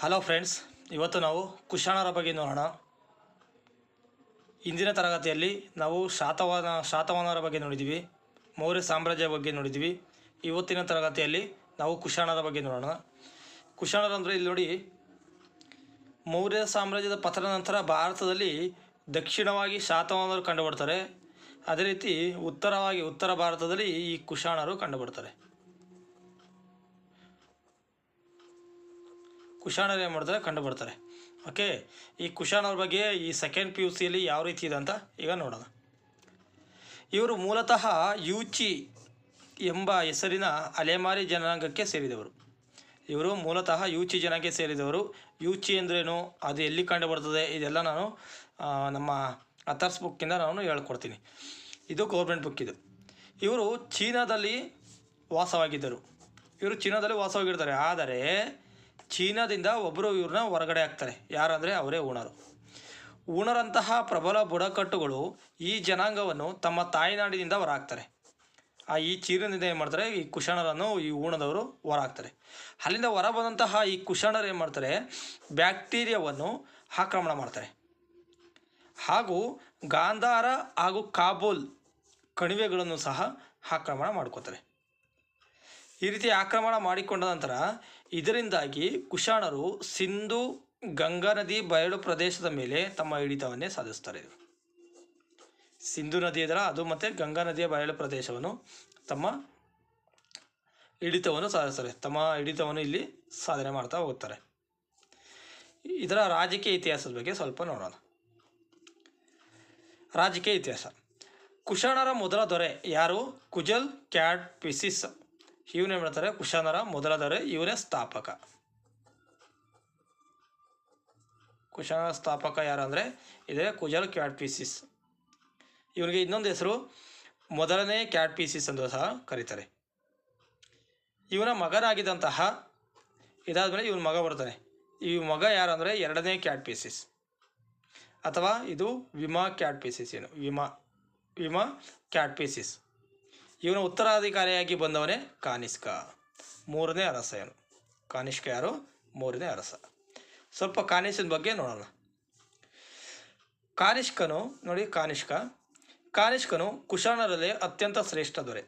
Hello friends ಇವತ್ತು ನಾವು ಕುಶಾಣರ ಬಗ್ಗೆ ನೋಡೋಣ. ಇಂದಿನ ತರಗತಿಯಲ್ಲಿ ನಾವು ಶಾತವಾಹನ ಶಾತವಾಹನರ ಬಗ್ಗೆ ನೋಡಿದ್ವಿ. ಮೌರ್ಯ ಸಾಮ್ರಾಜ್ಯ ಬಗ್ಗೆ ನೋಡಿದ್ವಿ. ಇವತ್ತಿನ ತರಗತಿಯಲ್ಲಿ ನಾವು ಕುಶಾಣರ ಬಗ್ಗೆ ನೋಡೋಣ. ಕುಶಾಣರು ಅಂದರೆ ಇಲ್ಲಿ ನೋಡಿ, ಮೌರ್ಯ ಸಾಮ್ರಾಜ್ಯದ ಪತನ ನಂತರ ಭಾರತದಲ್ಲಿ ದಕ್ಷಿಣವಾಗಿ ಶಾತವಾಹನರು ಕಂಡುಬರ್ತಾರೆ. ಅದೇ ರೀತಿ ಉತ್ತರವಾಗಿ ಉತ್ತರ ಭಾರತದಲ್ಲಿ ಈ ಕುಶಾಣರು ಕಂಡುಬರ್ತಾರೆ. ಕುಶಾಣರು ಏನು ಮಾಡ್ತಾರೆ ಕಂಡು ಬರ್ತಾರೆ ಓಕೆ ಈ ಕುಶಾಣರ ಬಗ್ಗೆ ಈ ಸೆಕೆಂಡ್ ಪಿ ಯು ಸಿಯಲ್ಲಿ ಯಾವ ರೀತಿ ಇದೆ ಅಂತ ಈಗ ನೋಡೋಣ. ಇವರು ಮೂಲತಃ ಯೂಚಿ ಎಂಬ ಹೆಸರಿನ ಅಲೆಮಾರಿ ಜನಾಂಗಕ್ಕೆ ಸೇರಿದವರು. ಇವರು ಮೂಲತಃ ಯೂಚಿ ಜನಾಂಗಕ್ಕೆ ಸೇರಿದವರು. ಯೂಚಿ ಅಂದ್ರೇನು? ಅದು ಎಲ್ಲಿ ಕಂಡು ಬರ್ತದೆ ಇದೆಲ್ಲ ನಾನು ನಮ್ಮ ಅಥರ್ಸ್ ಬುಕ್ಕಿಂದ ನಾನು ಹೇಳ್ಕೊಡ್ತೀನಿ. ಇದು ಗೌರ್ಮೆಂಟ್ ಬುಕ್ ಇದು. ಇವರು ಚೀನಾದಲ್ಲಿ ವಾಸವಾಗಿದ್ದರು. ಇವರು ಚೀನಾದಲ್ಲಿ ವಾಸವಾಗಿರ್ತಾರೆ. ಆದರೆ ಚೀನಾದಿಂದ ಒಬ್ಬರು ಇವ್ರನ್ನ ಹೊರಗಡೆ ಹಾಕ್ತಾರೆ. ಯಾರಂದರೆ ಅವರೇ ಊಣರು ಊಣರಂತಹ ಪ್ರಬಲ ಬುಡಕಟ್ಟುಗಳು ಈ ಜನಾಂಗವನ್ನು ತಮ್ಮ ತಾಯ್ನಾಡಿನಿಂದ ಹೊರಹಾಕ್ತಾರೆ. ಆ ಈ ಚೀನದಿಂದ ಏನು ಮಾಡ್ತಾರೆ? ಈ ಕುಶಾಣರನ್ನು ಈ ಊಣದವರು ಹೊರ ಹಾಕ್ತಾರೆ ಅಲ್ಲಿಂದ ಹೊರ ಬಂದಂತಹ ಈ ಕುಶಾಣರು ಏನು ಮಾಡ್ತಾರೆ? ಬ್ಯಾಕ್ಟೀರಿಯಾವನ್ನು ಆಕ್ರಮಣ ಮಾಡ್ತಾರೆ. ಹಾಗೂ ಗಾಂಧಾರ ಹಾಗೂ ಕಾಬೂಲ್ ಕಣಿವೆಗಳನ್ನು ಸಹ ಆಕ್ರಮಣ ಮಾಡ್ಕೋತಾರೆ. ಈ ರೀತಿ ಆಕ್ರಮಣ ಮಾಡಿಕೊಂಡ ನಂತರ ಇದರಿಂದಾಗಿ ಕುಶಾಣರು ಸಿಂಧು ಗಂಗಾ ನದಿ ಬಯಲು ಪ್ರದೇಶದ ಮೇಲೆ ತಮ್ಮ ಹಿಡಿತವನ್ನೇ ಸಾಧಿಸ್ತಾರೆ ಸಿಂಧು ನದಿ ಇದರ ಅದು ಮತ್ತು ಗಂಗಾ ನದಿಯ ಬಯಲು ಪ್ರದೇಶವನ್ನು ತಮ್ಮ ಹಿಡಿತವನ್ನು ಸಾಧಿಸ್ತಾರೆ ತಮ್ಮ ಹಿಡಿತವನ್ನು ಇಲ್ಲಿ ಸಾಧನೆ ಮಾಡ್ತಾ ಹೋಗ್ತಾರೆ ಇದರ ರಾಜಕೀಯ ಇತಿಹಾಸದ ಬಗ್ಗೆ ಸ್ವಲ್ಪ ನೋಡೋಣ. ರಾಜಕೀಯ ಇತಿಹಾಸ. ಕುಶಾಣರ ಮೊದಲ ದೊರೆ ಯಾರು? ಕುಜಲ್ ಕ್ಯಾಟ್ ಪಿಸಿಸ್ ಇವನೇ ಮಾಡ್ತಾರೆ? ಕುಶಾನರ ಮೊದಲಾದರೆ ದೊರೆ ಇವನೇ ಸ್ಥಾಪಕ. ಕುಶಾನರ ಸ್ಥಾಪಕ ಯಾರು ಅಂದರೆ? ಇದೇ ಕುಜಲ್ ಕ್ಯಾಟ್ ಇವರಿಗೆ ಇನ್ನೊಂದು ಹೆಸರು ಮೊದಲನೇ ಕ್ಯಾಟ್ ಪೀಸಿಸ್ ಎಂದು ಸಹ ಕರೀತಾರೆ. ಇವನ ಮಗನಾಗಿದ್ದಂತಹ, ಇದಾದಮೇಲೆ ಇವನ ಮಗ ಬರ್ತಾನೆ ಈ ಮಗ ಯಾರು ಅಂದರೆ? ಎರಡನೇ ಕ್ಯಾಟ್ ಪೀಸಿಸ್ ಅಥವಾ ಇದು ವಿಮಾ ಕ್ಯಾಟ್ ಪೀಸಿಸ್ ಏನು? ವಿಮಾ ವಿಮಾ ಕ್ಯಾಟ್ ಪೀಸಿಸ್ ಇವನ ಉತ್ತರಾಧಿಕಾರಿಯಾಗಿ ಬಂದವನೇ ಕಾನಿಷ್ಕ. ಮೂರನೇ ಅರಸ ಏನು ಕಾನಿಷ್ಕ ಯಾರು? ಮೂರನೇ ಅರಸ. ಸ್ವಲ್ಪ ಕಾನಿಷ್ಕನ ಬಗ್ಗೆ ನೋಡೋಣ. ಕಾನಿಷ್ಕನು, ನೋಡಿ ಕಾನಿಷ್ಕ. ಕಾನಿಷ್ಕನು ಕುಶಾಣರಲ್ಲೇ ಅತ್ಯಂತ ಶ್ರೇಷ್ಠ ದೊರೆ.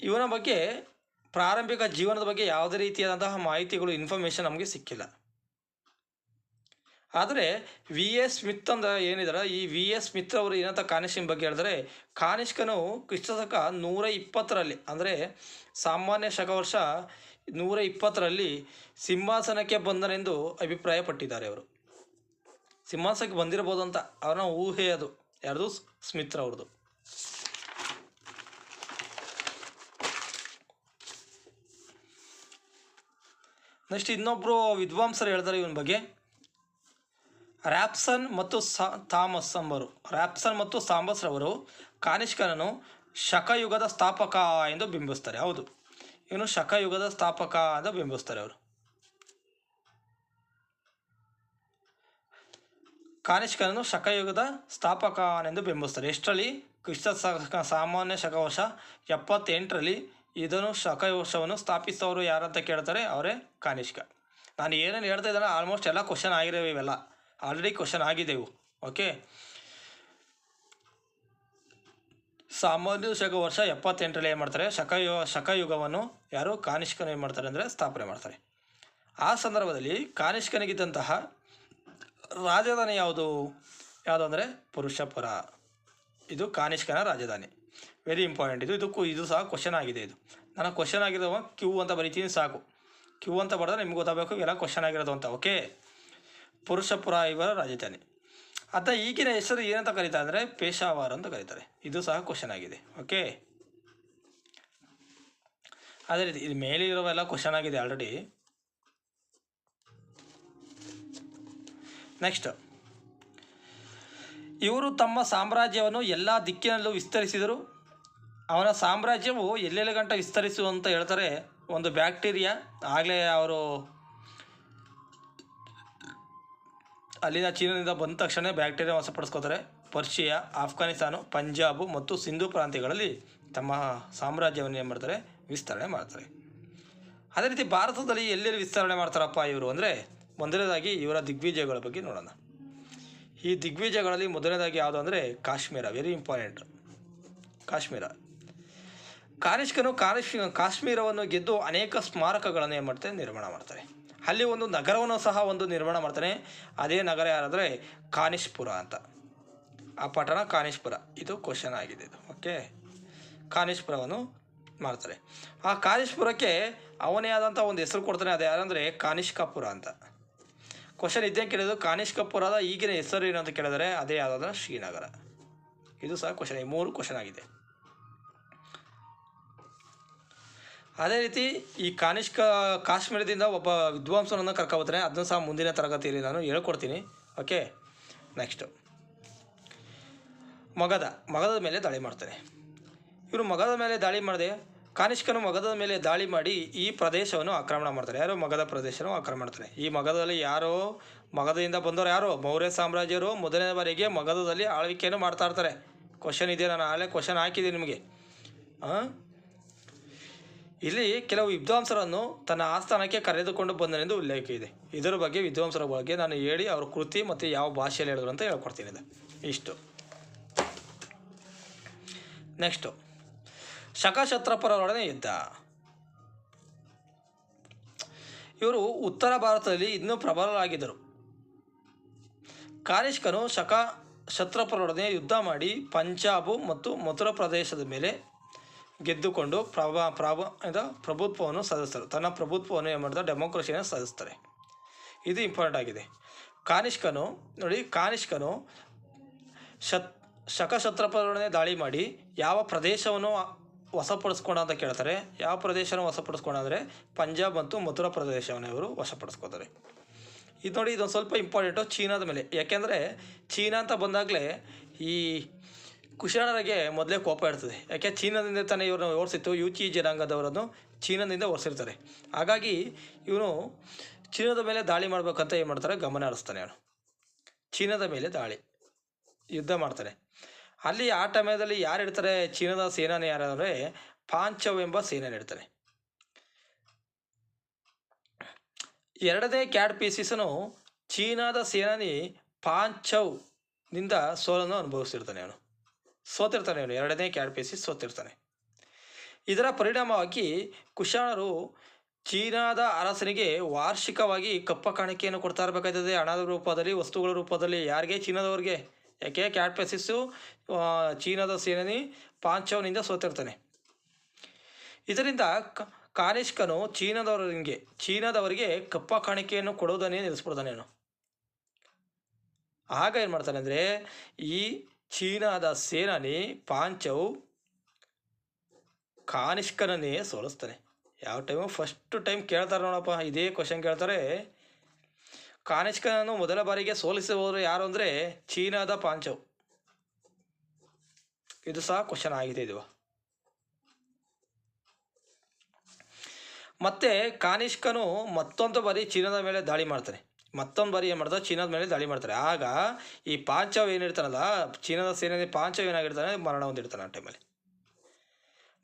ಇವನ ಬಗ್ಗೆ ಪ್ರಾರಂಭಿಕ ಜೀವನದ ಬಗ್ಗೆ ಯಾವುದೇ ರೀತಿಯಾದಂತಹ ಮಾಹಿತಿಗಳು ಇನ್ಫಾರ್ಮೇಷನ್ ನಮಗೆ ಸಿಕ್ಕಿಲ್ಲ. ಆದರೆ ವಿ ಎಸ್ ಸ್ಮಿತ್ ಅಂದ್ರೆ ಏನಿದಾರೆ, ಈ ವಿ ಎಸ್ ಸ್ಮಿತ್ ಅವರು ಏನಂತ ಕಾನಿಷ್ಕನ ಬಗ್ಗೆ ಹೇಳಿದ್ರೆ, ಕಾನಿಷ್ಕನು ಕ್ರಿಸ್ತಶಕ ನೂರ ಇಪ್ಪತ್ತರಲ್ಲಿ, ಅಂದರೆ ಸಾಮಾನ್ಯ ಶಕವರ್ಷ ನೂರ ಇಪ್ಪತ್ತರಲ್ಲಿ ಸಿಂಹಾಸನಕ್ಕೆ ಬಂದನೆಂದು ಅಭಿಪ್ರಾಯಪಟ್ಟಿದ್ದಾರೆ ಅವರು. ಸಿಂಹಾಸನಕ್ಕೆ ಬಂದಿರಬಹುದು ಅಂತ ಅವನ ಊಹೆ ಅದು, ಯಾರ್ದು? ಸ್ಮಿತ್ ಅವ್ರದ್ದು ನೆಕ್ಸ್ಟ್ ಇನ್ನೊಬ್ಬರು ವಿದ್ವಾಂಸರು ಹೇಳ್ತಾರೆ ಇವನ ಬಗ್ಗೆ. ರ್ಯಾಪ್ಸನ್ ಮತ್ತು ಸಾ ಥಾಮಸ್ ಎಂಬರು ರ್ಯಾಪ್ಸನ್ ಮತ್ತು ಥಾಮಸ್ ರವರು ಕಾನಿಷ್ಕನನ್ನು ಶಕಯುಗದ ಸ್ಥಾಪಕ ಎಂದು ಬಿಂಬಿಸ್ತಾರೆ. ಹೌದು. ಇವನು ಶಕಯುಗದ ಸ್ಥಾಪಕ ಅಂತ ಬಿಂಬಿಸ್ತಾರೆ ಅವರು. ಕಾನಿಷ್ಕನನ್ನು ಶಕಯುಗದ ಸ್ಥಾಪಕ ಎಂದು ಬಿಂಬಿಸ್ತಾರೆ. ಎಷ್ಟರಲ್ಲಿ? ಕ್ರಿಸ್ತ ಸಾಮಾನ್ಯ ಶಕವರ್ಷ ಎಪ್ಪತ್ತೆಂಟರಲ್ಲಿ ಇದನ್ನು ಶಕವರ್ಷವನ್ನು ಸ್ಥಾಪಿಸಿದವರು ಯಾರಂತ ಕೇಳ್ತಾರೆ ಅವರೇ ಕಾನಿಷ್ಕ. ನಾನು ಏನೇನು ಹೇಳ್ತಾ ಇದ್ದಾನೆ, ಆಲ್ಮೋಸ್ಟ್ ಎಲ್ಲ ಕ್ವಶನ್ ಆಗಿರೋ ಇವೆಲ್ಲ. ಆಲ್ರೆಡಿ ಕ್ವಶನ್ ಆಗಿದೆವು, ಓಕೆ? ಸಾಮಾನ್ಯ ಶಕ ವರ್ಷ ಎಪ್ಪತ್ತೆಂಟರಲ್ಲಿ ಏನು ಮಾಡ್ತಾರೆ? ಶಕಯು ಶಕಯುಗವನ್ನು ಯಾರು ಕಾನಿಷ್ಕನ ಏನು ಮಾಡ್ತಾರೆ ಅಂದರೆ ಸ್ಥಾಪನೆ ಮಾಡ್ತಾರೆ. ಆ ಸಂದರ್ಭದಲ್ಲಿ ಕಾನಿಷ್ಕನಿಗಿದ್ದಂತಹ ರಾಜಧಾನಿ ಯಾವುದು? ಯಾವುದು ಅಂದರೆ ಪುರುಷಪುರ. ಇದು ಕಾನಿಷ್ಕನ ರಾಜಧಾನಿ. ವೆರಿ ಇಂಪಾರ್ಟೆಂಟ್ ಇದು, ಇದಕ್ಕೂ, ಇದು ಸಹ ಕ್ವಶನ್ ಆಗಿದೆ ಇದು. ನಾನು ಕ್ವಶನ್ ಆಗಿರೋದು ಕ್ಯೂ ಅಂತ ಬರಿತೀನಿ, ಸಾಕು. ಕ್ಯೂ ಅಂತ ಬರೆದ್ರೆ ನಿಮ್ಗೆ ಗೊತ್ತಾಗಬೇಕು ಎಲ್ಲ ಕ್ವಶನ್ ಆಗಿರೋದು ಅಂತ, ಓಕೆ? ಪುರುಷಪುರ ಇವರ ರಾಜಧಾನಿ. ಅಥವಾ ಈಗಿನ ಹೆಸರು ಏನಂತ ಕರೀತಾರೆ ಅಂದರೆ ಪೇಶಾವರ್ ಅಂತ ಕರೀತಾರೆ. ಇದು ಸಹ ಕ್ವಶನ್ ಆಗಿದೆ. ಓಕೆ ಅದೇ ರೀತಿ ಇದು ಮೇಲೆ ಇರೋವೆಲ್ಲ ಕ್ವಶನ್ ಆಗಿದೆ ಆಲ್ರೆಡಿ ನೆಕ್ಸ್ಟ್ ಇವರು ತಮ್ಮ ಸಾಮ್ರಾಜ್ಯವನ್ನು ಎಲ್ಲ ದಿಕ್ಕಿನಲ್ಲೂ ವಿಸ್ತರಿಸಿದರು. ಅವನ ಸಾಮ್ರಾಜ್ಯವು ಎಲ್ಲೆಲ್ಲಿ ಗಂಟ ವಿಸ್ತರಿಸು ಅಂತ ಹೇಳ್ತಾರೆ, ಒಂದು ಬ್ಯಾಕ್ಟೀರಿಯಾ, ಆಗಲೇ ಅವರು ಅಲ್ಲಿನ ಚೀನಾದಿಂದ ಬಂದ ತಕ್ಷಣ ಬ್ಯಾಕ್ಟೀರಿಯಾ ವಶಪಡಿಸ್ಕೋತಾರೆ. ಪರ್ಷಿಯಾ, ಆಫ್ಘಾನಿಸ್ತಾನ, ಪಂಜಾಬ್ ಮತ್ತು ಸಿಂಧು ಪ್ರಾಂತ್ಯಗಳಲ್ಲಿ ತಮ್ಮ ಸಾಮ್ರಾಜ್ಯವನ್ನು ಏನು ಮಾಡ್ತಾರೆ? ವಿಸ್ತರಣೆ ಮಾಡ್ತಾರೆ. ಅದೇ ರೀತಿ ಭಾರತದಲ್ಲಿ ಎಲ್ಲೆಲ್ಲಿ ವಿಸ್ತರಣೆ ಮಾಡ್ತಾರಪ್ಪ ಇವರು ಅಂದರೆ ಮೊದಲನೇದಾಗಿ ಇವರ ದಿಗ್ವಿಜಯಗಳ ಬಗ್ಗೆ ನೋಡೋಣ. ಈ ದಿಗ್ವಿಜಯಗಳಲ್ಲಿ ಮೊದಲನೇದಾಗಿ ಯಾವುದು ಅಂದರೆ ಕಾಶ್ಮೀರ ವೆರಿ ಇಂಪಾರ್ಟೆಂಟ್ ಕಾಶ್ಮೀರ. ಕಾನಿಷ್ಕನು ಕಾನಿಶ್ ಕಾಶ್ಮೀರವನ್ನು ಗೆದ್ದು ಅನೇಕ ಸ್ಮಾರಕಗಳನ್ನು ಏನು ಮಾಡ್ತಾರೆ? ನಿರ್ಮಾಣ ಮಾಡ್ತಾರೆ. ಅಲ್ಲಿ ಒಂದು ನಗರವನ್ನು ಸಹ ಒಂದು ನಿರ್ಮಾಣ ಮಾಡ್ತಾನೆ. ಅದೇ ನಗರ ಯಾರಂದರೆ ಕಾನಿಶ್ಪುರ ಅಂತ. ಆ ಪಟ್ಟಣ ಕಾನಿಶ್ಪುರ ಇದು ಕ್ವಶನ್ ಆಗಿದೆ ಇದು. ಓಕೆ ಕಾನಿಷ್ಪುರವನ್ನು ಮಾಡ್ತಾರೆ. ಆ ಕಾನಿಶ್ಪುರಕ್ಕೆ ಅವನೇ ಆದಂಥ ಒಂದು ಹೆಸರು ಕೊಡ್ತಾನೆ. ಅದು ಯಾರಂದರೆ ಕಾನಿಷ್ಕಾಪುರ ಅಂತ. ಕ್ವಶನ್ ಇದ್ದೇ ಕೇಳಿದ್ರು. ಕಾನಿಷ್ಕಾಪುರದ ಈಗಿನ ಹೆಸರು ಏನು ಅಂತ ಕೇಳಿದರೆ ಅದೇ ಯಾವುದಾದ್ರೆ ಶ್ರೀನಗರ. ಇದು ಸಹ ಕ್ವಶನ್ ಈ ಮೂರು ಕ್ವಶನ್ ಆಗಿದೆ. ಅದೇ ರೀತಿ ಈ ಕಾನಿಷ್ಕ ಕಾಶ್ಮೀರದಿಂದ ಒಬ್ಬ ವಿದ್ವಾಂಸನನ್ನು ಕರ್ಕೊಬರ್ತಾನೆ ಅದನ್ನು ಸಹ ಮುಂದಿನ ತರಗತಿಯಲ್ಲಿ ನಾನು ಹೇಳ್ಕೊಡ್ತೀನಿ. ಓಕೆ ನೆಕ್ಸ್ಟು ಮಗಧ ಮಗಧದ ಮೇಲೆ ದಾಳಿ ಮಾಡ್ತಾನೆ ಇವರು ಮಗಧದ ಮೇಲೆ ದಾಳಿ ಮಾಡದೆ, ಕಾನಿಷ್ಕನು ಮಗಧದ ಮೇಲೆ ದಾಳಿ ಮಾಡಿ ಈ ಪ್ರದೇಶವನ್ನು ಆಕ್ರಮಣ ಮಾಡ್ತಾರೆ. ಯಾರೋ ಮಗದ ಪ್ರದೇಶವನ್ನು ಆಕ್ರಮಣ ಮಾಡ್ತಾರೆ. ಈ ಮಗಧದಲ್ಲಿ ಯಾರೋ ಮಗಧದಿಂದ ಬಂದವರು ಯಾರೋ? ಮೌರ್ಯ ಸಾಮ್ರಾಜ್ಯರು ಮೊದಲನೇ ಬಾರಿಗೆ ಆಳ್ವಿಕೆಯನ್ನು ಮಾಡ್ತಾ ಇರ್ತಾರೆ. ಕ್ವಶನ್ ಇದೆ ನಾನು ಆಲೇ ಕ್ವಶನ್ ಹಾಕಿದೆ ನಿಮಗೆ. ಹಾಂ ಇಲ್ಲಿ ಕೆಲವು ವಿದ್ವಾಂಸರನ್ನು ತನ್ನ ಆಸ್ಥಾನಕ್ಕೆ ಕರೆದುಕೊಂಡು ಬಂದನೆಂದು ಉಲ್ಲೇಖ ಇದೆ ಇದರ ಬಗ್ಗೆ ವಿದ್ವಾಂಸರ ಬಗ್ಗೆ ನಾನು ಹೇಳಿ ಅವರ ಕೃತಿ ಮತ್ತು ಯಾವ ಭಾಷೆಯಲ್ಲಿ ಹೇಳಿದ್ರು ಅಂತ ಹೇಳ್ಕೊಡ್ತೀನಿ ಇಷ್ಟು. ನೆಕ್ಸ್ಟು ಶಕಶತ್ರಪರರೊಡನೆ ಯುದ್ಧ. ಇವರು ಉತ್ತರ ಭಾರತದಲ್ಲಿ ಇನ್ನೂ ಪ್ರಬಲರಾಗಿದ್ದರು. ಕಾರಿಷ್ಕನು ಶಕ ಶತ್ರಪರೊಡನೆ ಯುದ್ಧ ಮಾಡಿ ಪಂಜಾಬು ಮತ್ತು ಮಥುರ ಪ್ರದೇಶದ ಮೇಲೆ ಗೆದ್ದುಕೊಂಡು ಪ್ರಭ ಪ್ರಭ, ಇದು ಪ್ರಭುತ್ವವನ್ನು ಸಾಧಿಸ್ತಾರೆ. ತನ್ನ ಪ್ರಭುತ್ವವನ್ನು ಏನು ಮಾಡ್ತಾರೆ? ಡೆಮೋಕ್ರಸಿಯನ್ನು ಸಾಧಿಸ್ತಾರೆ. ಇದು ಇಂಪಾರ್ಟೆಂಟ್ ಆಗಿದೆ. ಕಾನಿಷ್ಕನು, ನೋಡಿ, ಕಾನಿಷ್ಕನು ಶತ್, ಶಕಶತ್ರಪರೊಡನೆ ದಾಳಿ ಮಾಡಿ ಯಾವ ಪ್ರದೇಶವನ್ನು ವಶಪಡಿಸ್ಕೊಂಡ ಅಂತ ಕೇಳ್ತಾರೆ. ಯಾವ ಪ್ರದೇಶನ ವಶಪಡಿಸ್ಕೊಂಡ ಪಂಜಾಬ್ ಮತ್ತು ಮಥುರಾ ಪ್ರದೇಶವನ್ನು ಇವರು ವಶಪಡಿಸ್ಕೋತಾರೆ. ಇದು ನೋಡಿ, ಇದೊಂದು ಸ್ವಲ್ಪ ಇಂಪಾರ್ಟೆಂಟು ಚೀನಾದ ಮೇಲೆ. ಯಾಕೆಂದರೆ, ಚೀನಾ ಅಂತ ಬಂದಾಗಲೇ ಈ ಕುಶಾಣರಿಗೆ ಮೊದಲೇ ಕೋಪ ಇರ್ತದೆ. ಯಾಕೆ? ಚೀನಾದಿಂದ ತಾನೇ ಇವ್ರನ್ನ ಓಡಿಸಿತ್ತು. ಯುಚಿ ಜನಾಂಗದವರನ್ನು ಚೀನಾದಿಂದ ಓಡಿಸಿರ್ತಾರೆ ಹಾಗಾಗಿ ಇವನು ಚೀನಾದ ಮೇಲೆ ದಾಳಿ ಮಾಡಬೇಕಂತ ಏನು ಮಾಡ್ತಾರೆ? ಗಮನ ಹರಿಸ್ತಾನೆ ಅವನು. ಚೀನಾದ ಮೇಲೆ ದಾಳಿ. ಯುದ್ಧ ಮಾಡ್ತಾನೆ ಅಲ್ಲಿ ಆ ಟೈಮದಲ್ಲಿ ಯಾರು ಇರ್ತಾರೆ ಚೀನಾದ ಸೇನಾನಿ ಯಾರು ಅಂದರೆ ಪಾಂಚವ್ ಎಂಬ ಸೇನಾನಿ ಇರ್ತಾನೆ ಎರಡನೇ ಕ್ಯಾಡ್ ಪೀಸಿಸನು ಚೀನಾದ ಸೇನಾನಿ ಪಾಂಚವ್ನಿಂದ ಸೋಲನ್ನು ಅನುಭವಿಸಿರ್ತಾನೆ ಅವನು. ಸೋತಿರ್ತಾನೆ ಇವನು. ಎರಡನೇ ಕ್ಯಾಡ್ ಪೀಸಿಸ್ ಸೋತಿರ್ತಾನೆ. ಇದರ ಪರಿಣಾಮವಾಗಿ ಕುಶಾಣರು ಚೀನಾದ ಅರಸನಿಗೆ ವಾರ್ಷಿಕವಾಗಿ ಕಪ್ಪ ಕಾಣಿಕೆಯನ್ನು ಕೊಡ್ತಾ ಇರಬೇಕಾಗ್ತದೆ. ಹಣದ ರೂಪದಲ್ಲಿ, ವಸ್ತುಗಳ ರೂಪದಲ್ಲಿ, ಯಾರಿಗೆ? ಚೀನಾದವ್ರಿಗೆ. ಯಾಕೆ? ಕ್ಯಾಟ್ ಪೆಸಿಸ್ಸು ಚೀನಾದ ಸೇನನಿ ಪಾಂಚವನಿಂದ ಸೋತಿರ್ತಾನೆ. ಇದರಿಂದ ಕಾನಿಷ್ಕನು ಚೀನಾದವರಿಗೆ ಚೀನಾದವರಿಗೆ ಕಪ್ಪ ಕಾಣಿಕೆಯನ್ನು ಕೊಡೋದನ್ನೇ ನಿಲ್ಲಿಸ್ಬಿಡ್ತಾನೆ ಆಗ ಏನು ಮಾಡ್ತಾನೆ ಅಂದರೆ, ಈ ಚೀನಾದ ಸೇನಾನಿ ಪಾಂಚವ್ ಕಾನಿಷ್ಕನನ್ನೇ ಸೋಲಿಸ್ತಾನೆ. ಯಾವ ಟೈಮು ಫಸ್ಟ್ ಟೈಮ್ ಕೇಳ್ತಾರೆ ನೋಡಪ್ಪ, ಇದೇ ಕ್ವಶನ್ ಕೇಳ್ತಾರೆ. ಕಾನಿಷ್ಕನನ್ನು ಮೊದಲ ಬಾರಿಗೆ ಸೋಲಿಸಬಹುದು ಯಾರು ಅಂದರೆ ಚೀನಾದ ಪಾಂಚವ್ ಇದು ಸಹ ಕ್ವಶನ್ ಆಗಿದೆ ಇದು. ಮತ್ತೆ ಕಾನಿಷ್ಕನು ಮತ್ತೊಂದು ಬಾರಿ ಚೀನಾದ ಮೇಲೆ ದಾಳಿ ಮಾಡ್ತಾನೆ. ಮತ್ತೊಂದು ಬಾರಿ ಏನು ಮಾಡ್ತಾರೆ? ಚೀನಾದ ಮೇಲೆ ದಾಳಿ ಮಾಡ್ತಾರೆ. ಆಗ ಈ ಪಾಂಚವ್ ಏನಿರ್ತಾನಲ್ಲ ಚೀನಾದ ಸೇನೆ ಪಾಂಚವ್ ಏನಾಗಿರ್ತಾನೆ, ಮರಣ ಹೊಂದಿರ್ತಾನೆ ಆ ಟೈಮಲ್ಲಿ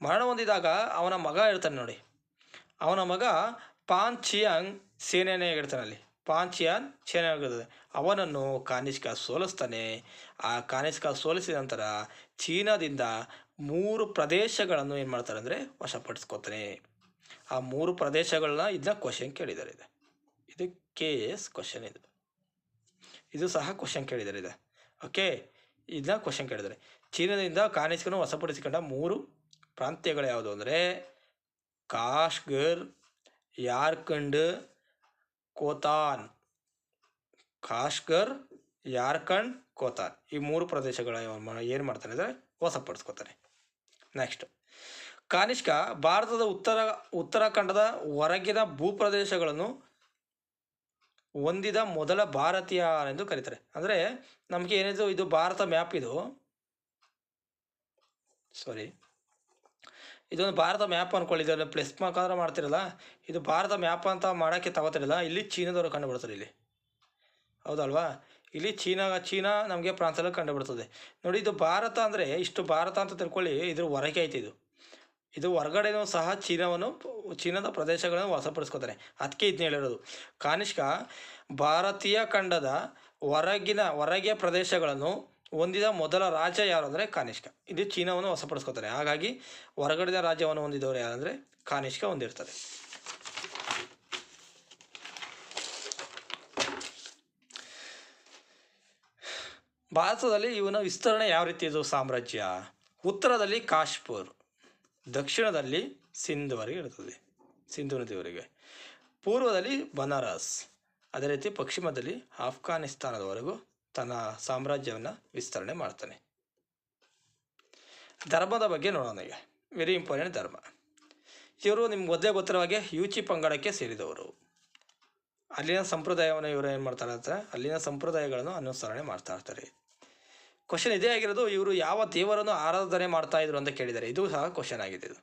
ಮರಣ ಹೊಂದಿದಾಗ ಅವನ ಮಗ ಇರ್ತಾನೆ ನೋಡಿ. ಅವನ ಮಗ ಪಾನ್ ಚಿಯಾಂಗ್ ಸೇನೆಯಾಗಿರ್ತಾನೆ ಅಲ್ಲಿ. ಪಾನ್ ಚಿಯಾನ್ ಸೇನೆಯಾಗಿರ್ತದೆ ಅವನನ್ನು ಕಾನಿಷ್ಕ ಸೋಲಿಸ್ತಾನೆ. ಆ ಕಾನಿಷ್ಕ ಸೋಲಿಸಿದ ನಂತರ ಚೀನಾದಿಂದ ಮೂರು ಪ್ರದೇಶಗಳನ್ನು ಏನು ಮಾಡ್ತಾರೆ ಅಂದರೆ ವಶಪಡಿಸ್ಕೋತಾನೆ. ಆ ಮೂರು ಪ್ರದೇಶಗಳನ್ನ ಇದನ್ನ ಕ್ವಶನ್ ಕೇಳಿದ್ದಾರೆ. ಇದು ಇದು ಕೆ ಎಸ್ ಕ್ವಶನ್ ಇದು. ಇದು ಸಹ ಕ್ವಶನ್ ಕೇಳಿದ್ದಾರೆ ಇದು. ಓಕೆ ಇದನ್ನ ಕ್ವಶನ್ ಕೇಳಿದ್ದಾರೆ. ಚೀನಾದಿಂದ ಕಾನಿಷ್ಕನು ವಶಪಡಿಸಿಕೊಂಡ ಮೂರು ಪ್ರಾಂತ್ಯಗಳು ಯಾವುದು ಅಂದರೆ, ಕಾಶ್ಗರ್, ಯಾರ್ಖಂಡ್, ಕೋತಾನ್. ಕಾಶ್ಗರ್, ಯಾರ್ಖಂಡ್, ಕೋತಾನ್. ಈ ಮೂರು ಪ್ರದೇಶಗಳ ಏನು ಮಾಡ್ತಾರೆ ಅಂದರೆ ವಶಪಡಿಸ್ಕೋತಾನೆ ನೆಕ್ಸ್ಟ್, ಕಾನಿಷ್ಕ ಭಾರತದ ಉತ್ತರ, ಉತ್ತರಾಖಂಡದ ಹೊರಗಿನ ಭೂಪ್ರದೇಶಗಳನ್ನು ಹೊಂದಿದ ಮೊದಲ ಭಾರತೀಯ ಎಂದು ಕರೀತಾರೆ. ಅಂದರೆ ನಮಗೆ ಏನಿದು, ಇದು ಭಾರತ ಮ್ಯಾಪ್ ಇದು. ಸಾರಿ ಇದೊಂದು ಭಾರತ ಮ್ಯಾಪ್ ಅಂದ್ಕೊಳ್ಳಿ ಇದನ್ನು ಪ್ಲಸ್ ಮುಖಾಂತರ ಮಾಡ್ತಿರಲ್ಲ. ಇದು ಭಾರತ ಮ್ಯಾಪ್ ಅಂತ ಮಾಡೋಕ್ಕೆ ತಗೋತಿರಲ್ಲ, ಇಲ್ಲಿ ಚೀನಾದವರು ಕಂಡುಬಿಡ್ತಾರೆ ಇಲ್ಲಿ. ಹೌದಲ್ವಾ? ಇಲ್ಲಿ ಚೀನಾ ಚೀನಾ ನಮಗೆ ಪ್ರಾಂತ್ಯದಲ್ಲಿ ಕಂಡುಬಿಡ್ತದೆ. ನೋಡಿ, ಇದು ಭಾರತ ಅಂದರೆ, ಇಷ್ಟು ಭಾರತ ಅಂತ ತಿಳ್ಕೊಳ್ಳಿ, ಇದ್ರ ಹೊರಗೆ ಐತೆ ಇದು. ಇದು ಹೊರಗಡೆನೂ ಸಹ ಚೀನಾವನ್ನು ಚೀನಾದ ಪ್ರದೇಶಗಳನ್ನು ವಶಪಡಿಸ್ಕೋತಾರೆ ಅದಕ್ಕೆ ಇದನ್ನ ಹೇಳಿರೋದು. ಕಾನಿಷ್ಕ, ಭಾರತೀಯ ಖಂಡದ ಹೊರಗಿನ, ಹೊರಗೆ ಪ್ರದೇಶಗಳನ್ನು ಹೊಂದಿದ ಮೊದಲ ರಾಜ ಯಾರು ಅಂದರೆ ಕಾನಿಷ್ಕ. ಇದು ಚೀನಾವನ್ನು ವಶಪಡಿಸ್ಕೋತಾರೆ ಹಾಗಾಗಿ ಹೊರಗಡೆದ ರಾಜ್ಯವನ್ನು ಹೊಂದಿದವರು ಯಾರಂದರೆ ಕಾನಿಷ್ಕ ಹೊಂದಿರ್ತದೆ ಭಾರತದಲ್ಲಿ ಇವನ ವಿಸ್ತರಣೆ ಯಾವ ರೀತಿ ಇದು ಸಾಮ್ರಾಜ್ಯ? ಉತ್ತರದಲ್ಲಿ ಕಾಶ್ಪುರ್ ದಕ್ಷಿಣದಲ್ಲಿ ಸಿಂಧ್ವರೆಗೆ ಇರುತ್ತದೆ. ಸಿಂಧು ನದಿವರೆಗೆ ಪೂರ್ವದಲ್ಲಿ ಬನಾರಸ್. ಅದೇ ರೀತಿ ಪಶ್ಚಿಮದಲ್ಲಿ ಆಫ್ಘಾನಿಸ್ತಾನದವರೆಗೂ ತನ್ನ ಸಾಮ್ರಾಜ್ಯವನ್ನು ವಿಸ್ತರಣೆ ಮಾಡ್ತಾನೆ. ಧರ್ಮದ ಬಗ್ಗೆ ನೋಡೋಣ ಈಗ. ವೆರಿ ಇಂಪಾರ್ಟೆಂಟ್ ಧರ್ಮ. ಇವರು ನಿಮ್ಗೆ ಮೊದಲೇ ಗೊತ್ತಿರೋ ಹಾಗೆ ಯೂಚಿ ಪಂಗಡಕ್ಕೆ ಸೇರಿದವರು. ಅಲ್ಲಿನ ಸಂಪ್ರದಾಯವನ್ನು ಇವರು ಏನು ಮಾಡ್ತಾರೆ ಅಂದರೆ ಅಲ್ಲಿನ ಸಂಪ್ರದಾಯಗಳನ್ನು ಅನುಸರಣೆ ಮಾಡ್ತಾ ಇರ್ತಾರೆ. ಕ್ವಶನ್ ಇದೇ ಆಗಿರೋದು, ಇವರು ಯಾವ ದೇವರನ್ನು ಆರಾಧನೆ ಮಾಡ್ತಾ ಇದ್ರು ಅಂತ ಕೇಳಿದ್ದಾರೆ. ಇದು ಸಹ ಕ್ವಶನ್ ಆಗಿದೆ ಇದು.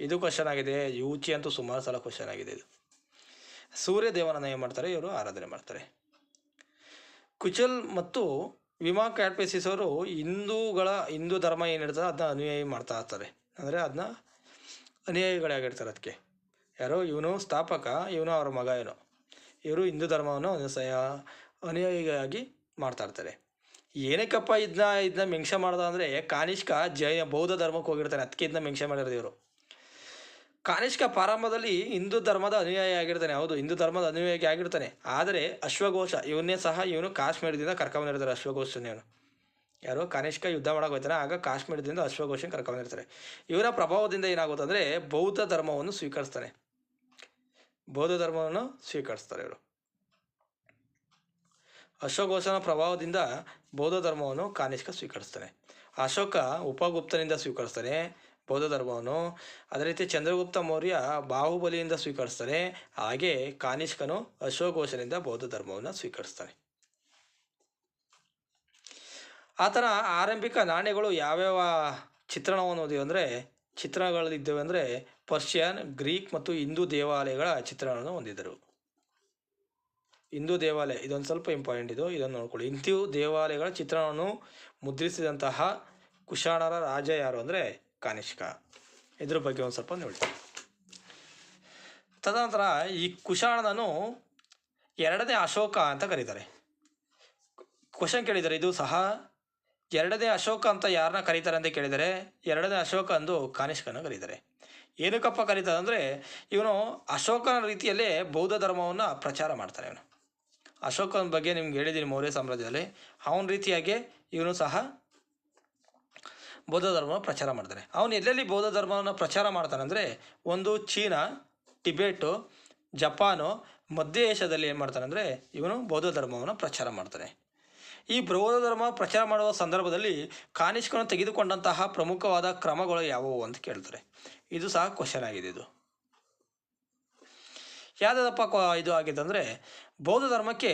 ಇದು ಕ್ವಶನ್ ಆಗಿದೆ. ಯೂಚಿ ಅಂತೂ ಸುಮಾರು ಸಲ ಕ್ವಶನ್ ಆಗಿದೆ ಇದು. ಸೂರ್ಯ ದೇವನನ್ನು ಏನು ಮಾಡ್ತಾರೆ? ಇವರು ಆರಾಧನೆ ಮಾಡ್ತಾರೆ. ಕುಚಲ್ ಮತ್ತು ವಿಮಾ ಕ್ಯಾಟ್ಪೇಸಿಸ್ ಅವರು ಹಿಂದೂಗಳ, ಹಿಂದೂ ಧರ್ಮ ಏನಿರ್ತದೆ ಅದನ್ನ ಅನುಯಾಯಿ ಮಾಡ್ತಾ ಇರ್ತಾರೆ. ಅಂದರೆ ಅದನ್ನ ಅನುಯಾಯಿಗಳಾಗಿರ್ತಾರೆ ಅದಕ್ಕೆ ಯಾರೋ, ಇವನು ಸ್ಥಾಪಕ, ಇವನು ಅವರ ಮಗ, ಇವನು. ಇವರು ಹಿಂದೂ ಧರ್ಮವನ್ನು ಅನುಸಯ ಅನುಯಾಯಿಯಾಗಿ ಮಾಡ್ತಾ ಇರ್ತಾರೆ. ಏನಕ್ಕಪ್ಪ ಇದನ್ನ ಇದನ್ನ ಮೆನ್ಷ ಮಾಡ್ದ ಅಂದರೆ ಕಾನಿಷ್ಕ ಜೈನ ಬೌದ್ಧ ಧರ್ಮಕ್ಕೆ ಹೋಗಿರ್ತಾನೆ. ಅದಕ್ಕೆ ಇದನ್ನ ಮೆನ್ಷ ಮಾಡಿರೋದು ಇವರು. ಕಾನಿಷ್ಕ ಪ್ರಾರಂಭದಲ್ಲಿ ಹಿಂದೂ ಧರ್ಮದ ಅನುಯಾಯಿ ಆಗಿರ್ತಾನೆ. ಹೌದು, ಹಿಂದೂ ಧರ್ಮದ ಅನುಯಾಯಿ ಆಗಿರ್ತಾನೆ. ಆದರೆ ಅಶ್ವಘೋಷ, ಇವನ್ನೇ ಸಹ ಇವನು ಕಾಶ್ಮೀರದಿಂದ ಕರ್ಕೊಂಬಂದಿರ್ತಾರೆ ಅಶ್ವಘೋಷನೇನು ಯಾರೋ? ಕಾನಿಷ್ಕ ಯುದ್ಧ ಮಾಡಕ್ಕೆ ಹೋಗ್ತಾನೆ. ಆಗ ಕಾಶ್ಮೀರದಿಂದ ಅಶ್ವಘೋಷನ್ ಕರ್ಕೊಂಡಿರ್ತಾರೆ ಇವರ ಪ್ರಭಾವದಿಂದ ಏನಾಗುತ್ತೆ ಅಂದರೆ ಬೌದ್ಧ ಧರ್ಮವನ್ನು ಸ್ವೀಕರಿಸ್ತಾನೆ. ಬೌದ್ಧ ಧರ್ಮವನ್ನು ಸ್ವೀಕರಿಸ್ತಾರೆ ಇವರು. ಅಶೋಘೋಷನ ಪ್ರಭಾವದಿಂದ ಬೌದ್ಧ ಧರ್ಮವನ್ನು ಕಾನಿಷ್ಕ ಸ್ವೀಕರಿಸ್ತಾನೆ. ಅಶೋಕ ಉಪಗುಪ್ತನಿಂದ ಸ್ವೀಕರಿಸ್ತಾನೆ ಬೌದ್ಧ ಧರ್ಮವನ್ನು ಅದೇ ರೀತಿ ಚಂದ್ರಗುಪ್ತ ಮೌರ್ಯ ಬಾಹುಬಲಿಯಿಂದ ಸ್ವೀಕರಿಸ್ತಾನೆ, ಹಾಗೆ ಕಾನಿಷ್ಕನು ಅಶೋಘೋಷನಿಂದ ಬೌದ್ಧ ಧರ್ಮವನ್ನು ಸ್ವೀಕರಿಸ್ತಾನೆ ಆತನ ಆರಂಭಿಕ ನಾಣ್ಯಗಳು ಯಾವ್ಯಾವ ಚಿತ್ರಣವನ್ನು ಓದಿವೆ ಅಂದರೆ ಚಿತ್ರಣಗಳಿದ್ದವೆ ಅಂದರೆ ಪರ್ಷಿಯನ್, ಗ್ರೀಕ್ ಮತ್ತು ಹಿಂದೂ ದೇವಾಲಯಗಳ ಚಿತ್ರಣವನ್ನು ಹೊಂದಿದ್ದರು. ಹಿಂದೂ ದೇವಾಲಯ, ಇದೊಂದು ಸ್ವಲ್ಪ ಇಂಪಾರ್ಟೆಂಟ್ ಇದು ಇದನ್ನು ನೋಡ್ಕೊಳ್ಳಿ. ಹಿಂದೂ ದೇವಾಲಯಗಳ ಚಿತ್ರಣವನ್ನು ಮುದ್ರಿಸಿದಂತಹ ಕುಶಾಣರ ರಾಜ ಯಾರು ಅಂದರೆ ಕಾನಿಷ್ಕ. ಇದ್ರ ಬಗ್ಗೆ ಒಂದು ಸ್ವಲ್ಪ ನೋಡಿ. ತದನಂತರ ಈ ಕುಶಾಣನನ್ನು ಎರಡನೇ ಅಶೋಕ ಅಂತ ಕರೀತಾರೆ. ಕ್ವಶನ್ ಕೇಳಿದ್ದಾರೆ ಇದು ಸಹ ಎರಡನೇ ಅಶೋಕ ಅಂತ ಯಾರನ್ನ ಕರೀತಾರೆ ಅಂತ ಕೇಳಿದರೆ ಎರಡನೇ ಅಶೋಕ ಅಂದು ಕಾನಿಷ್ಕನ ಕರೀತಾರೆ. ಏನಕ್ಕಪ್ಪ ಕರೀತಾರೆ ಅಂದರೆ ಇವನು ಅಶೋಕನ ರೀತಿಯಲ್ಲೇ ಬೌದ್ಧ ಧರ್ಮವನ್ನು ಪ್ರಚಾರ ಮಾಡ್ತಾರೆ ಇವನು ಅಶೋಕನ ಬಗ್ಗೆ ನಿಮ್ಗೆ ಹೇಳಿದ್ದೀನಿ ಮೌರ್ಯ ಸಾಮ್ರಾಜ್ಯದಲ್ಲಿ. ಅವನ ರೀತಿಯಾಗಿ ಇವನು ಸಹ ಬೌದ್ಧ ಧರ್ಮವನ್ನು ಪ್ರಚಾರ ಮಾಡ್ತಾರೆ. ಅವನು ಎಲ್ಲೆಲ್ಲಿ ಬೌದ್ಧ ಧರ್ಮವನ್ನು ಪ್ರಚಾರ ಮಾಡ್ತಾನೆ ಅಂದರೆ ಒಂದು ಚೀನಾ, ಟಿಬೆಟು, ಜಪಾನು, ಮಧ್ಯ ಏಷ್ಯಾದಲ್ಲಿ ಏನು ಮಾಡ್ತಾನೆ ಅಂದರೆ ಇವನು ಬೌದ್ಧ ಧರ್ಮವನ್ನು ಪ್ರಚಾರ ಮಾಡ್ತಾನೆ. ಈ ಬೌದ್ಧ ಧರ್ಮ ಪ್ರಚಾರ ಮಾಡುವ ಸಂದರ್ಭದಲ್ಲಿ ಕಾನಿಷ್ಕನು ತೆಗೆದುಕೊಂಡಂತಹ ಪ್ರಮುಖವಾದ ಕ್ರಮಗಳು ಯಾವುವು ಅಂತ ಕೇಳ್ತಾರೆ. ಇದು ಸಹ ಕ್ವಶನ್ ಆಗಿದೆ ಇದು. ಯಾವುದಪ್ಪ ಇದು ಆಗಿದೆ ಅಂದರೆ ಬೌದ್ಧ ಧರ್ಮಕ್ಕೆ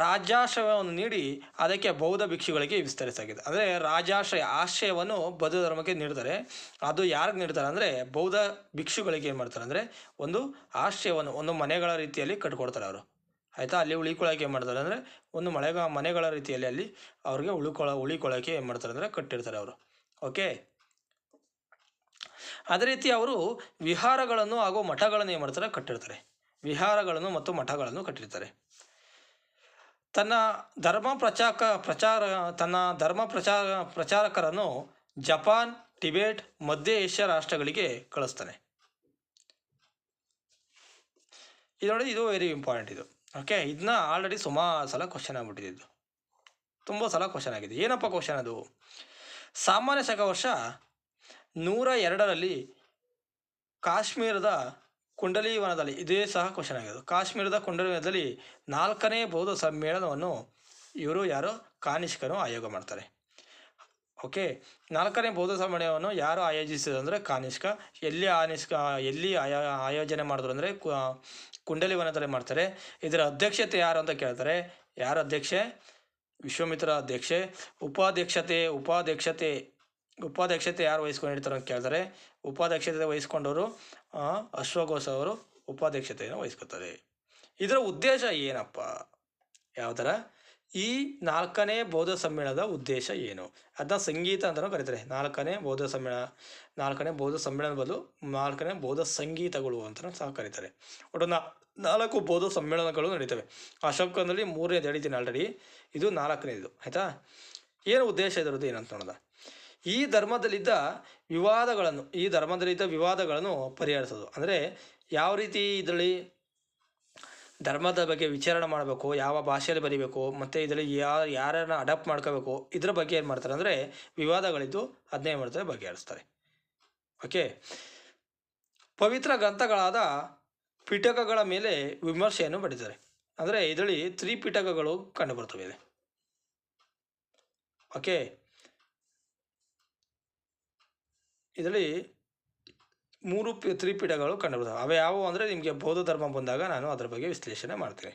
ರಾಜಾಶ್ರಯವನ್ನು ನೀಡಿ ಅದಕ್ಕೆ ಬೌದ್ಧ ಭಿಕ್ಷುಗಳಿಗೆ ವಿಸ್ತರಿಸಾಗಿದೆ ಅಂದರೆ ರಾಜಾಶ್ರಯ ಆಶ್ರಯವನ್ನು ಬೌದ್ಧ ಧರ್ಮಕ್ಕೆ ನೀಡ್ತಾರೆ. ಅದು ಯಾರಿಗೆ ನೀಡ್ತಾರೆ ಅಂದರೆ ಬೌದ್ಧ ಭಿಕ್ಷುಗಳಿಗೆ ಏನು ಮಾಡ್ತಾರೆ. ಅಂದರೆ ಒಂದು ಆಶ್ರಯವನ್ನು ಒಂದು ಮನೆಗಳ ರೀತಿಯಲ್ಲಿ ಕಟ್ಕೊಡ್ತಾರೆ ಅವರು. ಆಯಿತಾ? ಅಲ್ಲಿ ಉಳಿಕೊಳ್ಳೋಕೆ ಏನು ಮಾಡ್ತಾರೆ ಅಂದರೆ ಒಂದು ಮಳೆಗ ಮನೆಗಳ ರೀತಿಯಲ್ಲಿ ಅಲ್ಲಿ ಅವ್ರಿಗೆ ಉಳ್ಕೊಳ್ಳೋ, ಉಳಿಕೊಳ್ಳೋಕೆ ಏನು ಮಾಡ್ತಾರೆ ಅಂದರೆ ಕಟ್ಟಿರ್ತಾರೆ ಅವರು. ಓಕೆ? ಅದೇ ರೀತಿ ಅವರು ವಿಹಾರಗಳನ್ನು ಹಾಗೂ ಮಠಗಳನ್ನು ಏನು ಮಾಡ್ತಾರೆ? ಕಟ್ಟಿರ್ತಾರೆ. ವಿಹಾರಗಳನ್ನು ಮತ್ತು ಮಠಗಳನ್ನು ಕಟ್ಟಿರ್ತಾರೆ. ತನ್ನ ಧರ್ಮ ಪ್ರಚಾರಕ, ಪ್ರಚಾರ, ತನ್ನ ಧರ್ಮ ಪ್ರಚಾರ, ಪ್ರಚಾರಕರನ್ನು ಜಪಾನ್, ಟಿಬೇಟ್, ಮಧ್ಯ ಏಷ್ಯಾ ರಾಷ್ಟ್ರಗಳಿಗೆ ಕಳಿಸ್ತಾನೆ. ಇದು ಇದು ವೆರಿ ಇಂಪಾರ್ಟೆಂಟ್ ಇದು. ಓಕೆ ಇದನ್ನ ಆಲ್ರೆಡಿ ಸುಮಾರು ಸಲ ಕ್ವಶನ್ ಆಗಿಬಿಟ್ಟಿದ್ದು ತುಂಬ ಸಲ ಕ್ವಶನ್ ಆಗಿದೆ. ಏನಪ್ಪ ಕ್ವಶನ್ ಅದು? ಸಾಮಾನ್ಯ ಶಕ ವರ್ಷ ನೂರ ಎರಡರಲ್ಲಿ ಕಾಶ್ಮೀರದ ಕುಂಡಲಿವನದಲ್ಲಿ ಇದೇ ಸಹ ಕ್ವಶನ್ ಆಗಿದೆ ಕಾಶ್ಮೀರದ ಕುಂಡಲಿವನದಲ್ಲಿ ನಾಲ್ಕನೇ ಬೌದ್ಧ ಸಮ್ಮೇಳನವನ್ನು ಇವರು ಯಾರು? ಕಾನಿಷ್ಕನು ಆಯೋಗ ಮಾಡ್ತಾರೆ. ಓಕೆ, ನಾಲ್ಕನೇ ಬೌದ್ಧ ಸಮ್ಮೇಳನವನ್ನು ಯಾರು ಆಯೋಜಿಸಿದ್ರು ಅಂದರೆ ಕಾನಿಷ್ಕ. ಎಲ್ಲಿ ಆನಿಷ್ಕ, ಎಲ್ಲಿ ಆಯೋ, ಆಯೋಜನೆ ಮಾಡಿದ್ರು ಅಂದರೆ ಕುಂಡಲಿವನದಲ್ಲಿ ಮಾಡ್ತಾರೆ. ಇದರ ಅಧ್ಯಕ್ಷತೆ ಯಾರು ಅಂತ ಕೇಳ್ತಾರೆ? ಯಾರ ಅಧ್ಯಕ್ಷೆ? ವಿಶ್ವಮಿತ್ರ ಅಧ್ಯಕ್ಷೆ. ಉಪಾಧ್ಯಕ್ಷತೆ ಉಪಾಧ್ಯಕ್ಷತೆ ಉಪಾಧ್ಯಕ್ಷತೆ ಯಾರು ವಹಿಸ್ಕೊಂಡಿರ್ತಾರೆ ಅಂತ ಕೇಳ್ತಾರೆ. ಉಪಾಧ್ಯಕ್ಷತೆ ವಹಿಸ್ಕೊಂಡವರು ಅಶ್ವಘೋಷ ಅವರು ಉಪಾಧ್ಯಕ್ಷತೆಯನ್ನು ವಹಿಸ್ಕೊತಾರೆ. ಇದರ ಉದ್ದೇಶ ಏನಪ್ಪ? ಯಾವ್ದಾರ ಈ ನಾಲ್ಕನೇ ಬೌದ್ಧ ಸಮ್ಮೇಳನದ ಉದ್ದೇಶ ಏನು? ಅದನ್ನ ಸಂಗೀತ ಅಂತಲೂ ಕರೀತಾರೆ. ನಾಲ್ಕನೇ ಬೌದ್ಧ ಸಮ್ಮೇಳನ ನಾಲ್ಕನೇ ಬೌದ್ಧ ಸಮ್ಮೇಳನ ಬದಲು ನಾಲ್ಕನೇ ಬೌದ್ಧ ಸಂಗೀತಗಳು ಅಂತ ಸಹ ಕರೀತಾರೆ. ಒಟ್ಟು ನಾಲ್ಕು ಬೌದ್ಧ ಸಮ್ಮೇಳನಗಳು ನಡೀತವೆ. ಅಶೋಕನಲ್ಲಿ ಮೂರನೇದು ಹೇಳಿದ್ದೀನಿ ಆಲ್ರೆಡಿ ಇದು ನಾಲ್ಕನೇದು. ಆಯಿತಾ? ಏನು ಉದ್ದೇಶ ಇದರದ್ದು ಏನಂತ ನೋಡೋದ? ಈ ಧರ್ಮದಲ್ಲಿದ್ದ ವಿವಾದಗಳನ್ನು, ಈ ಧರ್ಮದಲ್ಲಿದ್ದ ವಿವಾದಗಳನ್ನು ಪರಿಹರಿಸೋದು. ಅಂದರೆ ಯಾವ ರೀತಿ ಇದರಲ್ಲಿ ಧರ್ಮದ ಬಗ್ಗೆ ವಿಚಾರಣೆ ಮಾಡಬೇಕು, ಯಾವ ಭಾಷೆಯಲ್ಲಿ ಬರೀಬೇಕು, ಮತ್ತು ಇದರಲ್ಲಿ ಯಾವ ಯಾರನ್ನು ಅಡಾಪ್ಟ್ ಮಾಡ್ಕೋಬೇಕು, ಇದರ ಬಗ್ಗೆ ಏನು ಮಾಡ್ತಾರೆ ಅಂದರೆ ವಿವಾದಗಳಿದ್ದು ಅದನ್ನೇ ಮಾಡ್ತಾರೆ ಬಗೆಹರಿಸ್ತಾರೆ ಓಕೆ ಪವಿತ್ರ ಗ್ರಂಥಗಳಾದ ಪಿಟಕಗಳ ಮೇಲೆ ವಿಮರ್ಶೆಯನ್ನು ಪಡಿತಾರೆ ಅಂದರೆ ಇದರಲ್ಲಿ ತ್ರಿಪಿಟಕಗಳು ಕಂಡುಬರ್ತವೆ. ಓಕೆ ಇದರಲ್ಲಿ ಮೂರು ಪಿ ತ್ರಿಪೀಠಗಳು ಕಂಡುಬರ್ತವೆ. ಅವು ಯಾವುವು ಅಂದರೆ ನಿಮಗೆ ಬೌದ್ಧ ಧರ್ಮ ಬಂದಾಗ ನಾನು ಅದರ ಬಗ್ಗೆ ವಿಶ್ಲೇಷಣೆ ಮಾಡ್ತೀನಿ.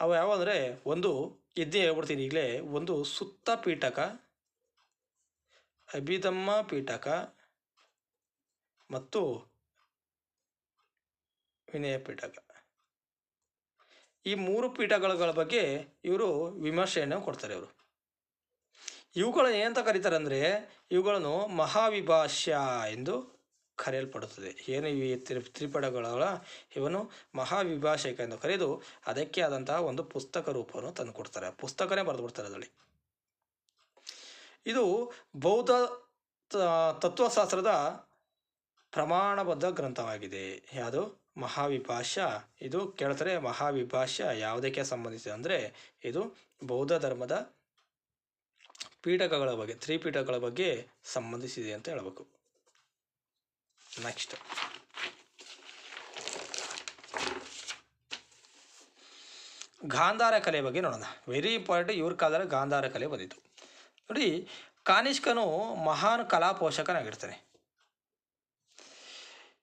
ಅವು ಯಾವ ಅಂದರೆ ಒಂದು ಎದ್ದೆ ಹೇಳ್ಬಿಡ್ತೀನಿ ಈಗಲೇ, ಒಂದು ಸುತ್ತ ಪೀಠಕ, ಅಭಿಧಮ್ಮ ಪೀಠಕ ಮತ್ತು ವಿನಯ ಪೀಠಕ. ಈ ಮೂರು ಪೀಠಗಳ ಬಗ್ಗೆ ಇವರು ವಿಮರ್ಶೆಯನ್ನು ಕೊಡ್ತಾರೆ ಇವರು. ಇವುಗಳನ್ನು ಏನಂತ ಕರೀತಾರೆ ಅಂದರೆ ಇವುಗಳನ್ನು ಮಹಾವಿಭಾಷ್ಯ ಎಂದು ಕರೆಯಲ್ಪಡುತ್ತದೆ. ಏನು ಈ ತ್ರಿ ತ್ರಿಪಡಗಳ ಇವನು ಮಹಾವಿಭಾಷಕ ಎಂದು ಕರೆದು ಅದಕ್ಕೆ ಆದಂತಹ ಒಂದು ಪುಸ್ತಕ ರೂಪವನ್ನು ತಂದು ಕೊಡ್ತಾರೆ ಪುಸ್ತಕನೇ ಬರೆದು ಬಿಡ್ತಾರೆ ಅದರಲ್ಲಿ. ಇದು ಬೌದ್ಧ ತತ್ವಶಾಸ್ತ್ರದ ಪ್ರಮಾಣಬದ್ಧ ಗ್ರಂಥವಾಗಿದೆ. ಯಾವುದು? ಮಹಾವಿಭಾಷ್ಯ. ಇದು ಕೇಳ್ತಾರೆ ಮಹಾವಿಭಾಷ್ಯ ಯಾವುದಕ್ಕೆ ಸಂಬಂಧಿಸಿದೆ ಅಂದರೆ, ಇದು ಬೌದ್ಧ ಧರ್ಮದ ಪೀಠಕಗಳ ಬಗ್ಗೆ, ತ್ರಿಪೀಠಗಳ ಬಗ್ಗೆ ಸಂಬಂಧಿಸಿದೆ ಅಂತ ಹೇಳಬೇಕು. ನೆಕ್ಸ್ಟ್ ಗಾಂಧಾರ ಕಲೆ ಬಗ್ಗೆ ನೋಡೋಣ. ವೆರಿ ಇಂಪಾರ್ಟೆಂಟ್ ಇವ್ರ ಕಾಲದಲ್ಲಿ ಗಾಂಧಾರ ಕಲೆ ಬಂದಿತ್ತು. ನೋಡಿ, ಕಾನಿಷ್ಕನು ಮಹಾನ್ ಕಲಾ ಪೋಷಕನಾಗಿರ್ತಾನೆ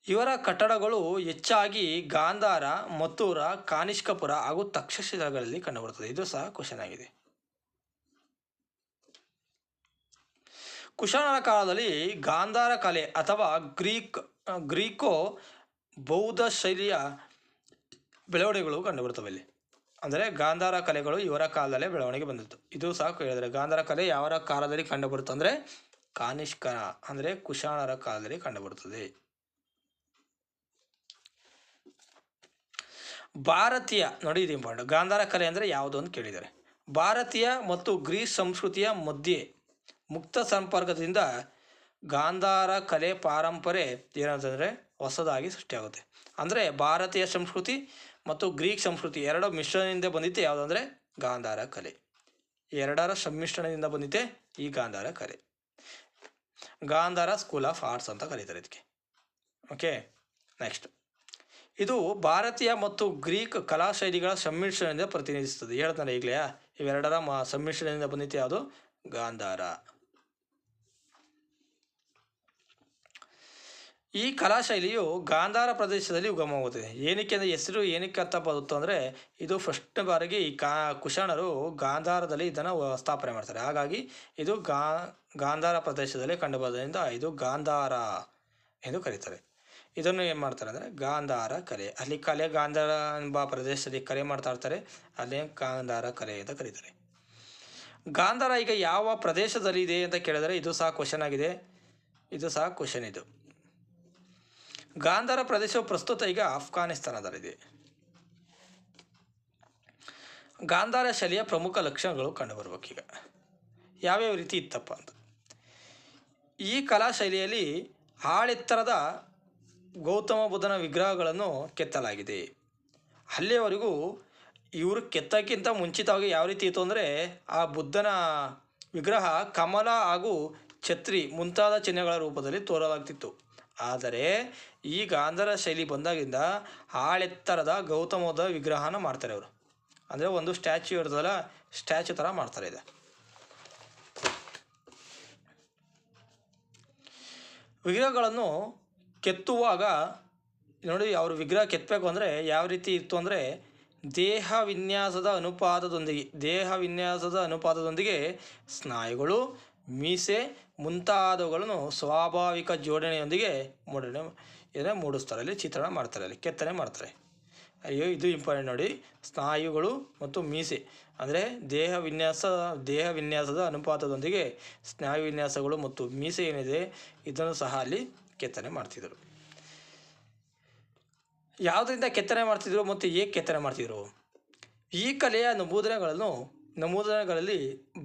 ಇವರ ಕಟ್ಟಡಗಳು ಹೆಚ್ಚಾಗಿ ಗಾಂಧಾರ, ಮತ್ತೂರ, ಕಾನಿಷ್ಕಪುರ ಹಾಗೂ ತಕ್ಷಶಿಲಗಳಲ್ಲಿ ಕಂಡುಬರುತ್ತದೆ. ಇದು ಸಹ ಕ್ವಶನ್ ಆಗಿದೆ. ಕುಶಾಣರ ಕಾಲದಲ್ಲಿ ಗಾಂಧಾರ ಕಲೆ ಅಥವಾ ಗ್ರೀಕ್, ಗ್ರೀಕೋ ಬೌದ್ಧ ಶೈಲಿಯ ಬೆಳವಣಿಗೆಗಳು ಕಂಡುಬರ್ತವೆ ಇಲ್ಲಿ. ಅಂದರೆ ಗಾಂಧಾರ ಕಲೆಗಳು ಇವರ ಕಾಲದಲ್ಲೇ ಬೆಳವಣಿಗೆ ಬಂದಿತ್ತು. ಇದು ಸಾಕು ಹೇಳಿದರೆ ಗಾಂಧಾರ ಕಲೆ ಯಾವ ಕಾಲದಲ್ಲಿ ಕಂಡುಬರುತ್ತೆ ಅಂದರೆ ಕಾನಿಷ್ಕರ, ಅಂದರೆ ಕುಶಾಣರ ಕಾಲದಲ್ಲಿ ಕಂಡುಬರುತ್ತದೆ. ಭಾರತೀಯ, ನೋಡಿ ಇದು ಇಂಪಾರ್ಟೆಂಟ್ ಗಾಂಧಾರ ಕಲೆ ಅಂದರೆ ಯಾವುದು ಅಂತ ಕೇಳಿದ್ದಾರೆ ಭಾರತೀಯ ಮತ್ತು ಗ್ರೀಸ್ ಸಂಸ್ಕೃತಿಯ ಮಧ್ಯೆ ಮುಕ್ತ ಸಂಪರ್ಕದಿಂದ ಗಾಂಧಾರ ಕಲೆ ಪಾರಂಪರೆ ಏನಂತಂದರೆ ಹೊಸದಾಗಿ ಸೃಷ್ಟಿಯಾಗುತ್ತೆ. ಅಂದರೆ ಭಾರತೀಯ ಸಂಸ್ಕೃತಿ ಮತ್ತು ಗ್ರೀಕ್ ಸಂಸ್ಕೃತಿ ಎರಡರ ಮಿಶ್ರಣದಿಂದ ಬಂದಿತ್ತು ಯಾವುದಂದರೆ ಗಾಂಧಾರ ಕಲೆ. ಎರಡರ ಸಮ್ಮಿಶ್ರಣದಿಂದ ಬಂದಿತ್ತೆ ಈ ಗಾಂಧಾರ ಕಲೆ. ಗಾಂಧಾರ ಸ್ಕೂಲ್ ಆಫ್ ಆರ್ಟ್ಸ್ ಅಂತ ಕರೀತಾರೆ ಇದಕ್ಕೆ. ಓಕೆ ನೆಕ್ಸ್ಟ್ ಇದು ಭಾರತೀಯ ಮತ್ತು ಗ್ರೀಕ್ ಕಲಾ ಶೈಲಿಗಳ ಸಮ್ಮಿಶ್ರಣದಿಂದ ಪ್ರತಿನಿಧಿಸುತ್ತದೆ. ಹೇಳ್ತಾನೆ ಈಗಲೇ, ಇವೆರಡರ ಮ, ಸಮ್ಮಿಶ್ರಣದಿಂದ ಬಂದಿತ್ತು ಯಾವುದು? ಗಾಂಧಾರ. ಈ ಕಲಾ ಶೈಲಿಯು ಗಾಂಧಾರ ಪ್ರದೇಶದಲ್ಲಿ ಉಗಮವಾಗುತ್ತದೆ. ಏನಕ್ಕೆ ಅಂದರೆ ಹೆಸರು ಏನಕ್ಕೆ ಅರ್ಥ ಬರುತ್ತೋ ಅಂದರೆ ಇದು ಫಸ್ಟ್ ಬಾರಿಗೆ ಈ ಕಾ ಕುಶಾಣರು ಗಾಂಧಾರದಲ್ಲಿ ಇದನ್ನು ಸ್ಥಾಪನೆ ಮಾಡ್ತಾರೆ. ಹಾಗಾಗಿ ಇದು ಗಾ ಗಾಂಧಾರ ಪ್ರದೇಶದಲ್ಲಿ ಕಂಡುಬರೋದ್ರಿಂದ ಇದು ಗಾಂಧಾರ ಎಂದು ಕರೀತಾರೆ. ಇದನ್ನು ಏನು ಮಾಡ್ತಾರೆ ಅಂದರೆ ಗಾಂಧಾರ ಕಲೆ. ಅಲ್ಲಿ ಕಲೆ ಗಾಂಧಾರ ಎಂಬ ಪ್ರದೇಶದಲ್ಲಿ ಕಲೆ ಮಾಡ್ತಾ ಇರ್ತಾರೆ. ಅಲ್ಲೇ ಗಾಂಧಾರ ಕಲೆ ಅಂತ ಕರೀತಾರೆ. ಗಾಂಧಾರ ಈಗ ಯಾವ ಪ್ರದೇಶದಲ್ಲಿ ಇದೆ ಅಂತ ಕೇಳಿದರೆ ಇದು ಸಹ ಕ್ವಶನ್ ಆಗಿದೆ. ಇದು ಸಹ ಕ್ವಶನ್ ಇದು. ಗಾಂಧಾರ ಪ್ರದೇಶವು ಪ್ರಸ್ತುತ ಈಗ ಅಫ್ಘಾನಿಸ್ತಾನದಲ್ಲಿದೆ ಗಾಂಧಾರ ಶೈಲಿಯ ಪ್ರಮುಖ ಲಕ್ಷಣಗಳು ಕಂಡುಬರ್ಬೇಕೀಗ ಯಾವ್ಯಾವ ರೀತಿ ಇತ್ತಪ್ಪ ಅಂತ. ಈ ಕಲಾ ಶೈಲಿಯಲ್ಲಿ ಆಳೆತ್ತರದ ಗೌತಮ ಬುದ್ಧನ ವಿಗ್ರಹಗಳನ್ನು ಕೆತ್ತಲಾಗಿದೆ. ಅಲ್ಲಿಯವರೆಗೂ ಇವರು ಕೆತ್ತಕ್ಕಿಂತ ಮುಂಚಿತವಾಗಿ ಯಾವ ರೀತಿ ಇತ್ತು ಅಂದರೆ ಆ ಬುದ್ಧನ ವಿಗ್ರಹ ಕಮಲ ಹಾಗೂ ಛತ್ರಿ ಮುಂತಾದ ಚಿಹ್ನೆಗಳ ರೂಪದಲ್ಲಿ ತೋರಲಾಗ್ತಿತ್ತು. ಆದರೆ ಈ ಗಾಂಧಾರ ಶೈಲಿ ಬಂದಾಗಿಂದ ಆಳೆತ್ತರದ ಗೌತಮದ ವಿಗ್ರಹನ ಮಾಡ್ತಾರೆ ಅವರು. ಅಂದರೆ ಒಂದು ಸ್ಟ್ಯಾಚ್ಯೂ ಇರ್ತದಲ್ಲ ಸ್ಟ್ಯಾಚು ಥರ ಮಾಡ್ತಾರೆ ಇದೆ. ವಿಗ್ರಹಗಳನ್ನು ಕೆತ್ತುವಾಗ, ನೋಡಿ ಅವರು ವಿಗ್ರಹ ಕೆತ್ತಬೇಕು ಅಂದರೆ ಯಾವ ರೀತಿ ಇತ್ತು ಅಂದರೆ ದೇಹ ವಿನ್ಯಾಸದ ಅನುಪಾತದೊಂದಿಗೆ, ದೇಹ ವಿನ್ಯಾಸದ ಅನುಪಾತದೊಂದಿಗೆ ಸ್ನಾಯುಗಳು, ಮೀಸೆ ಮುಂತಾದವುಗಳನ್ನು ಸ್ವಾಭಾವಿಕ ಜೋಡಣೆಯೊಂದಿಗೆ ಮೂಡಣೆ ಇದನ್ನು ಮೂಡಿಸ್ತಾರೆ. ಅಲ್ಲಿ ಚಿತ್ರಣ ಮಾಡ್ತಾರೆ, ಅಲ್ಲಿ ಕೆತ್ತನೆ ಮಾಡ್ತಾರೆ. ಅಯ್ಯೋ, ಇದು ಇಂಪಾರ್ಟೆಂಟ್ ನೋಡಿ. ಸ್ನಾಯುಗಳು ಮತ್ತು ಮೀಸೆ, ಅಂದರೆ ದೇಹ ವಿನ್ಯಾಸ, ದೇಹ ವಿನ್ಯಾಸದ ಅನುಪಾತದೊಂದಿಗೆ ಸ್ನಾಯು ವಿನ್ಯಾಸಗಳು ಮತ್ತು ಮೀಸೆ ಏನಿದೆ, ಇದನ್ನು ಸಹ ಅಲ್ಲಿ ಕೆತ್ತನೆ ಮಾಡ್ತಿದ್ದರು ಯಾವುದರಿಂದ ಕೆತ್ತನೆ ಮಾಡ್ತಿದ್ರು ಮತ್ತು ಹೇಗೆ ಕೆತ್ತನೆ ಮಾಡ್ತಿದ್ರು? ಈ ಕಲೆಯ ನಮೂದನೆಗಳನ್ನು, ನಮೂದನೆಗಳಲ್ಲಿ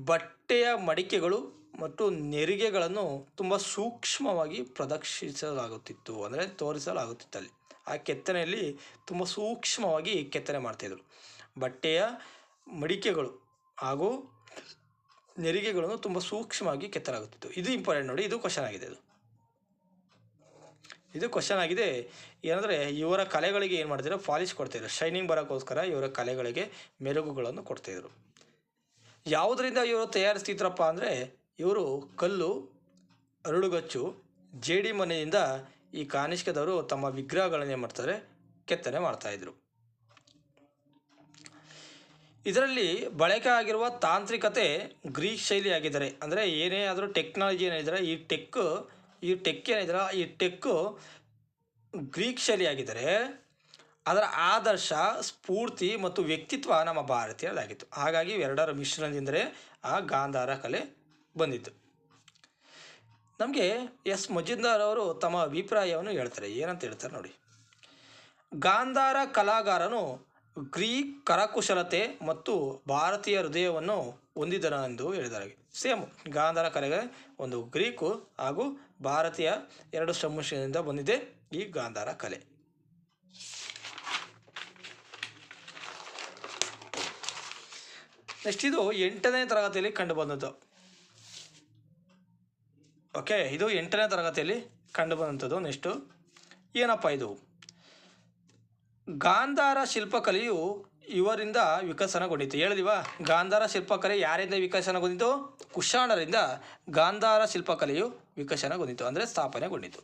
ಬಟ್ಟೆಯ ಮಡಿಕೆಗಳು ಮತ್ತು ನೆರಿಗೆಗಳನ್ನು ತುಂಬ ಸೂಕ್ಷ್ಮವಾಗಿ ಪ್ರದರ್ಶಿಸಲಾಗುತ್ತಿತ್ತು ಅಂದರೆ ತೋರಿಸಲಾಗುತ್ತಿತ್ತು ಅಲ್ಲಿ ಆ ಕೆತ್ತನೆಯಲ್ಲಿ ತುಂಬ ಸೂಕ್ಷ್ಮವಾಗಿ ಕೆತ್ತನೆ ಮಾಡ್ತಾಯಿದ್ರು ಬಟ್ಟೆಯ ಮಡಿಕೆಗಳು ಹಾಗೂ ನೆರಿಗೆಗಳನ್ನು ತುಂಬ ಸೂಕ್ಷ್ಮವಾಗಿ ಕೆತ್ತಲಾಗುತ್ತಿತ್ತು. ಇದು ಇಂಪಾರ್ಟೆಂಟ್ ನೋಡಿ, ಇದು ಕ್ವಶನ್ ಆಗಿದೆ ಇದು ಇದು ಕ್ವಶನ್ ಆಗಿದೆ, ಏನಂದರೆ ಇವರ ಕಲೆಗಳಿಗೆ ಏನು ಮಾಡ್ತಿದ್ರು? ಪಾಲಿಶ್ ಕೊಡ್ತಾಯಿದ್ರು ಶೈನಿಂಗ್ ಬರೋಕ್ಕೋಸ್ಕರ ಇವರ ಕಲೆಗಳಿಗೆ ಮೆರುಗುಗಳನ್ನು ಕೊಡ್ತಾಯಿದ್ರು ಯಾವುದರಿಂದ ಇವರು ತಯಾರಿಸ್ತಿದ್ರಪ್ಪ ಅಂದರೆ ಇವರು ಕಲ್ಲು, ಅರಳುಗಚ್ಚು, ಜೇಡಿ ಮನೆಯಿಂದ ಈ ಕಾನಿಷ್ಕದವರು ತಮ್ಮ ವಿಗ್ರಹಗಳನ್ನು ಏನು ಮಾಡ್ತಾರೆ, ಕೆತ್ತನೆ ಮಾಡ್ತಾಯಿದ್ರು ಇದರಲ್ಲಿ ಬಳಕೆ ಆಗಿರುವ ತಾಂತ್ರಿಕತೆ ಗ್ರೀಕ್ ಶೈಲಿ ಆಗಿದ್ದಾರೆ ಅಂದರೆ ಏನೇ ಆದರೂ ಟೆಕ್ನಾಲಜಿ ಏನಿದ್ರೆ ಈ ಟೆಕ್ ಈ ಟೆಕ್ ಏನಿದ್ರೆ ಈ ಟೆಕ್ಕು ಗ್ರೀಕ್ ಶೈಲಿ ಆಗಿದ್ದರೆ ಅದರ ಆದರ್ಶ, ಸ್ಫೂರ್ತಿ ಮತ್ತು ವ್ಯಕ್ತಿತ್ವ ನಮ್ಮ ಭಾರತೀಯರದಾಗಿತ್ತು. ಹಾಗಾಗಿ ಇವೆರಡರ ಮಿಶ್ರಣದಿಂದಲೇ ಆ ಗಾಂಧಾರ ಕಲೆ ಬಂದಿತ್ತು. ನಮಗೆ ಎಸ್ ಮಜುಂದಾರ್ ಅವರು ತಮ್ಮ ಅಭಿಪ್ರಾಯವನ್ನು ಹೇಳ್ತಾರೆ. ಏನಂತ ಹೇಳ್ತಾರೆ ನೋಡಿ. ಗಾಂಧಾರ ಕಲಾಗಾರನು ಗ್ರೀಕ್ ಕರಕುಶಲತೆ ಮತ್ತು ಭಾರತೀಯ ಹೃದಯವನ್ನು ಹೊಂದಿದನೆಂದು ಹೇಳಿದ್ದಾರೆ. ಸೇಮ್ ಗಾಂಧಾರ ಕಲೆಗೆ ಒಂದು ಗ್ರೀಕು ಹಾಗೂ ಭಾರತೀಯ ಎರಡು ಸಮ್ಮಿಶ್ರಣದಿಂದ ಬಂದಿದೆ ಈ ಗಾಂಧಾರ ಕಲೆ. ನೆಕ್ಸ್ಟ್ ಇದು ಎಂಟನೇ ತರಗತಿಯಲ್ಲಿ ಕಂಡುಬಂದದ್ದು ಓಕೆ, ಇದು ಎಂಟನೇ ತರಗತಿಯಲ್ಲಿ ಕಂಡುಬಂದಂಥದ್ದು ನೆಕ್ಸ್ಟು. ಏನಪ್ಪ ಇದು? ಗಾಂಧಾರ ಶಿಲ್ಪಕಲೆಯು ಇವರಿಂದ ವಿಕಸನಗೊಂಡಿತು ಹೇಳಿದಿವಾ? ಗಾಂಧಾರ ಶಿಲ್ಪಕಲೆ ಯಾರಿಂದ ವಿಕಸನಗೊಂಡಿತು? ಕುಶಾಣರಿಂದ ಗಾಂಧಾರ ಶಿಲ್ಪಕಲೆಯು ವಿಕಸನಗೊಂಡಿತು, ಅಂದರೆ ಸ್ಥಾಪನೆಗೊಂಡಿತು.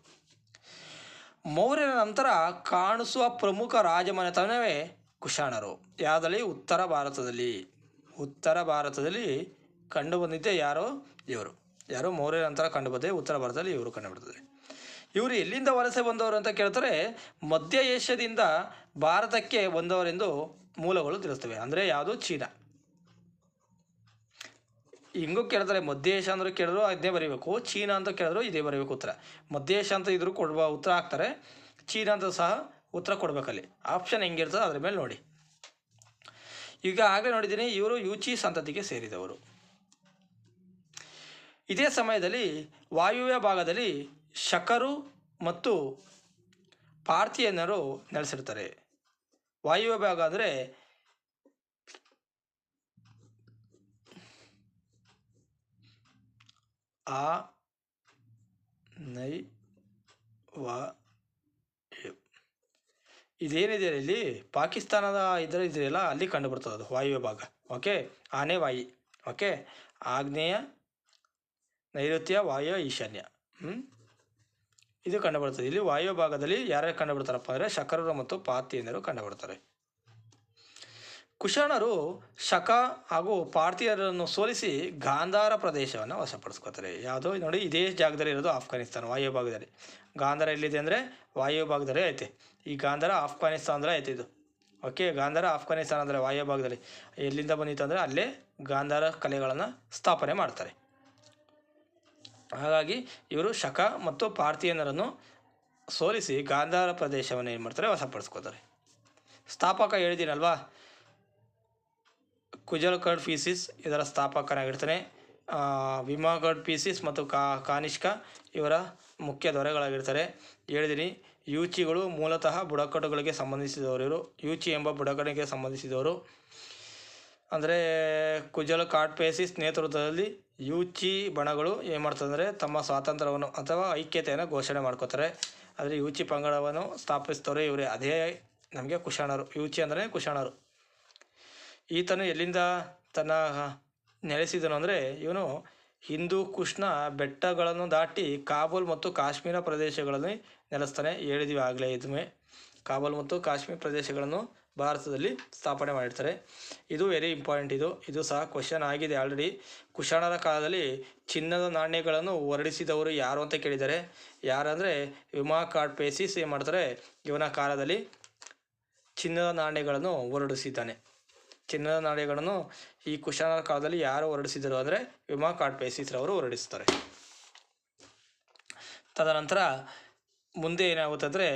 ಮೌರ್ಯರ ನಂತರ ಕಾಣಿಸುವ ಪ್ರಮುಖ ರಾಜಮನೆತನವೇ ಕುಶಾಣರು. ಯಾವುದರಲ್ಲಿ ಉತ್ತರ ಭಾರತದಲ್ಲಿ. ಉತ್ತರ ಭಾರತದಲ್ಲಿ ಕಂಡುಬಂದಿದ್ದೆ ಯಾರೋ? ಇವರು. ಯಾರೋ ಮೌರ್ಯರ ನಂತರ ಕಂಡುಬಂದಿದೆ, ಉತ್ತರ ಭಾರತದಲ್ಲಿ ಇವರು ಕಂಡುಬರ್ತದೆ ಇವರು ಎಲ್ಲಿಂದ ವಲಸೆ ಬಂದವರು ಅಂತ ಕೇಳ್ತಾರೆ, ಮಧ್ಯ ಏಷ್ಯಾದಿಂದ ಭಾರತಕ್ಕೆ ಬಂದವರೆಂದು ಮೂಲಗಳು ತಿಳಿಸ್ತವೆ. ಅಂದರೆ ಯಾವುದು? ಚೀನಾ. ಹಿಂಗೂ ಕೇಳ್ತಾರೆ, ಮಧ್ಯ ಏಷ್ಯಾ ಅಂದ್ರೆ ಕೇಳಿದ್ರು ಅದೇ ಬರೀಬೇಕು. ಚೀನಾ ಅಂತ ಕೇಳಿದ್ರು, ಇದೇ ಬರೀಬೇಕು ಉತ್ತರ. ಮಧ್ಯ ಏಷ್ಯಾ ಅಂತ ಇದ್ರು ಕೊಡುವ ಉತ್ತರ ಹಾಕ್ತಾರೆ. ಚೀನಾ ಅಂತ ಸಹ ಉತ್ತರ ಕೊಡಬೇಕಲ್ಲಿ. ಆಪ್ಷನ್ ಹೆಂಗಿರ್ತದೆ ಅದ್ರ ಮೇಲೆ ನೋಡಿ. ಈಗ ಆಗಲೇ ನೋಡಿದ್ದೀನಿ, ಇವರು ಯುಚಿ ಸಂತತಿಗೆ ಸೇರಿದವರು. ಇದೇ ಸಮಯದಲ್ಲಿ ವಾಯುವ್ಯ ಭಾಗದಲ್ಲಿ ಶಕರು ಮತ್ತು ಪಾರ್ಥಿಯನ್ನರು ನೆಲೆಸಿರ್ತಾರೆ ವಾಯುವ್ಯ ಭಾಗ ಅಂದರೆ ಆ ನೈ ವ. ಇದೇನಿದೆ ಇಲ್ಲಿ? ಪಾಕಿಸ್ತಾನದ ಇದರ ಇದೆಯಲ್ಲ, ಅಲ್ಲಿ ಕಂಡು ಬರ್ತದೆ ಅದು ವಾಯುವ್ಯ ಭಾಗ. ಓಕೆ ಆನೆ, ವಾಯಿ. ಓಕೆ ಆಗ್ನೇಯ ನೈಋತ್ಯ ವಾಯು ಈಶಾನ್ಯ. ಇದು ಕಂಡುಬರ್ತದೆ ಇಲ್ಲಿ ವಾಯು ಭಾಗದಲ್ಲಿ ಯಾರ್ಯಾರು ಕಂಡುಬರ್ತಾರಪ್ಪ ಅಂದರೆ ಶಕರರು ಮತ್ತು ಪಾರ್ಥಿಯನ್ನರು ಕಂಡುಬರ್ತಾರೆ. ಕುಶಾಣರು ಶಕ ಹಾಗೂ ಪಾರ್ಥಿಯರನ್ನು ಸೋಲಿಸಿ ಗಾಂಧಾರ ಪ್ರದೇಶವನ್ನು ವಶಪಡಿಸ್ಕೋತಾರೆ ಯಾವುದೋ ನೋಡಿ, ಇದೇ ಜಾಗದಲ್ಲಿ ಇರೋದು ಆಫ್ಘಾನಿಸ್ತಾನ, ವಾಯು ಭಾಗದಲ್ಲಿ. ಗಾಂಧಾರ ಎಲ್ಲಿದೆ ಅಂದರೆ? ವಾಯು ಐತೆ. ಈ ಗಾಂಧಾರ ಆಫ್ಘಾನಿಸ್ತಾನದಲ್ಲೇ ಐತೆ ಇದು. ಓಕೆ, ಗಾಂಧಾರ ಆಫ್ಘಾನಿಸ್ತಾನ ಅಂದರೆ ವಾಯು ಭಾಗದಲ್ಲಿ. ಎಲ್ಲಿಂದ ಬಂದಿತ್ತು ಅಂದರೆ ಅಲ್ಲೇ ಗಾಂಧಾರ ಕಲೆಗಳನ್ನು ಸ್ಥಾಪನೆ ಮಾಡ್ತಾರೆ. ಹಾಗಾಗಿ ಇವರು ಶಕ ಮತ್ತು ಪಾರ್ಥಿಯನರನ್ನು ಸೋಲಿಸಿ ಗಾಂಧಾರ ಪ್ರದೇಶವನ್ನು ಏನು ಮಾಡ್ತಾರೆ ವಶಪಡಿಸ್ಕೋತಾರೆ ಸ್ಥಾಪಕ ಹೇಳಿದ್ದೀನಲ್ವಾ? ಕುಜಲ್ಗಢ್ ಫೀಸಿಸ್ ಇದರ ಸ್ಥಾಪಕನಾಗಿರ್ತಾನೆ ವಿಮಾಗಡ್ ಪೀಸಿಸ್ ಮತ್ತು ಕಾ, ಕಾನಿಷ್ಕ ಇವರ ಮುಖ್ಯ ದೊರೆಗಳಾಗಿರ್ತಾರೆ. ಹೇಳಿದ್ದೀನಿ ಯೂಚಿಗಳು ಮೂಲತಃ ಬುಡಕಟ್ಟುಗಳಿಗೆ ಸಂಬಂಧಿಸಿದವರು ಇವರು. ಯೂಚಿ ಎಂಬ ಬುಡಕಟ್ಟಿಗೆ ಸಂಬಂಧಿಸಿದವರು. ಅಂದರೆ ಕುಜಲ್ ಕಾಟ್ ಪೇಸಿಸ್ ನೇತೃತ್ವದಲ್ಲಿ ಯೂಚಿ ಬಣಗಳು ಏನು ಮಾಡ್ತದೆ ಅಂದರೆ ತಮ್ಮ ಸ್ವಾತಂತ್ರ್ಯವನ್ನು ಅಥವಾ ಐಕ್ಯತೆಯನ್ನು ಘೋಷಣೆ ಮಾಡ್ಕೋತಾರೆ. ಆದರೆ ಯೂಚಿ ಪಂಗಡವನ್ನು ಸ್ಥಾಪಿಸ್ತವ್ರೆ ಇವರೇ. ಅದೇ ನಮಗೆ ಕುಶಾಣರು. ಯೂಚಿ ಅಂದರೆ ಕುಶಾಣರು. ಈತನು ಎಲ್ಲಿಂದ ತನ್ನ ನೆಲೆಸಿದನು ಅಂದರೆ ಇವನು ಹಿಂದೂ ಕುಶ್ನ ಬೆಟ್ಟಗಳನ್ನು ದಾಟಿ ಕಾಬೂಲ್ ಮತ್ತು ಕಾಶ್ಮೀರ ಪ್ರದೇಶಗಳಲ್ಲಿ ನೆಲೆಸ್ತಾನೆ. ಹೇಳಿದೀವಿ ಆಗಲೇ ಇದ್ಮೆ ಕಾಬೂಲ್ ಮತ್ತು ಕಾಶ್ಮೀರ ಪ್ರದೇಶಗಳನ್ನು ಭಾರತದಲ್ಲಿ ಸ್ಥಾಪನೆ ಮಾಡಿರ್ತಾರೆ. ಇದು ವೆರಿ ಇಂಪಾರ್ಟೆಂಟ್ ಇದು. ಇದು ಸಹ ಕ್ವಶನ್ ಆಗಿದೆ ಆಲ್ರೆಡಿ ಕುಶಾಣರ ಕಾಲದಲ್ಲಿ ಚಿನ್ನದ ನಾಣ್ಯಗಳನ್ನು ಹೊರಡಿಸಿದವರು ಯಾರು ಅಂತ ಕೇಳಿದ್ದಾರೆ. ಯಾರಂದರೆ ವಿಮಾ ಕಾರ್ಡ್ ಪೇಸಿಸ್ ಏನು ಮಾಡ್ತಾರೆ. ಇವನ ಕಾಲದಲ್ಲಿ ಚಿನ್ನದ ನಾಣ್ಯಗಳನ್ನು ಹೊರಡಿಸಿದ್ದಾನೆ. ಚಿನ್ನದ ನಾಣ್ಯಗಳನ್ನು ಈ ಕುಶಾಣರ ಕಾಲದಲ್ಲಿ ಯಾರು ಹೊರಡಿಸಿದರು ಅಂದರೆ ವಿಮಾ ಕಾರ್ಡ್ ಪೇಸಿಸ್ರವರು ಹೊರಡಿಸ್ತಾರೆ. ತದನಂತರ ಮುಂದೆ ಏನಾಗುತ್ತೆ ಅಂದರೆ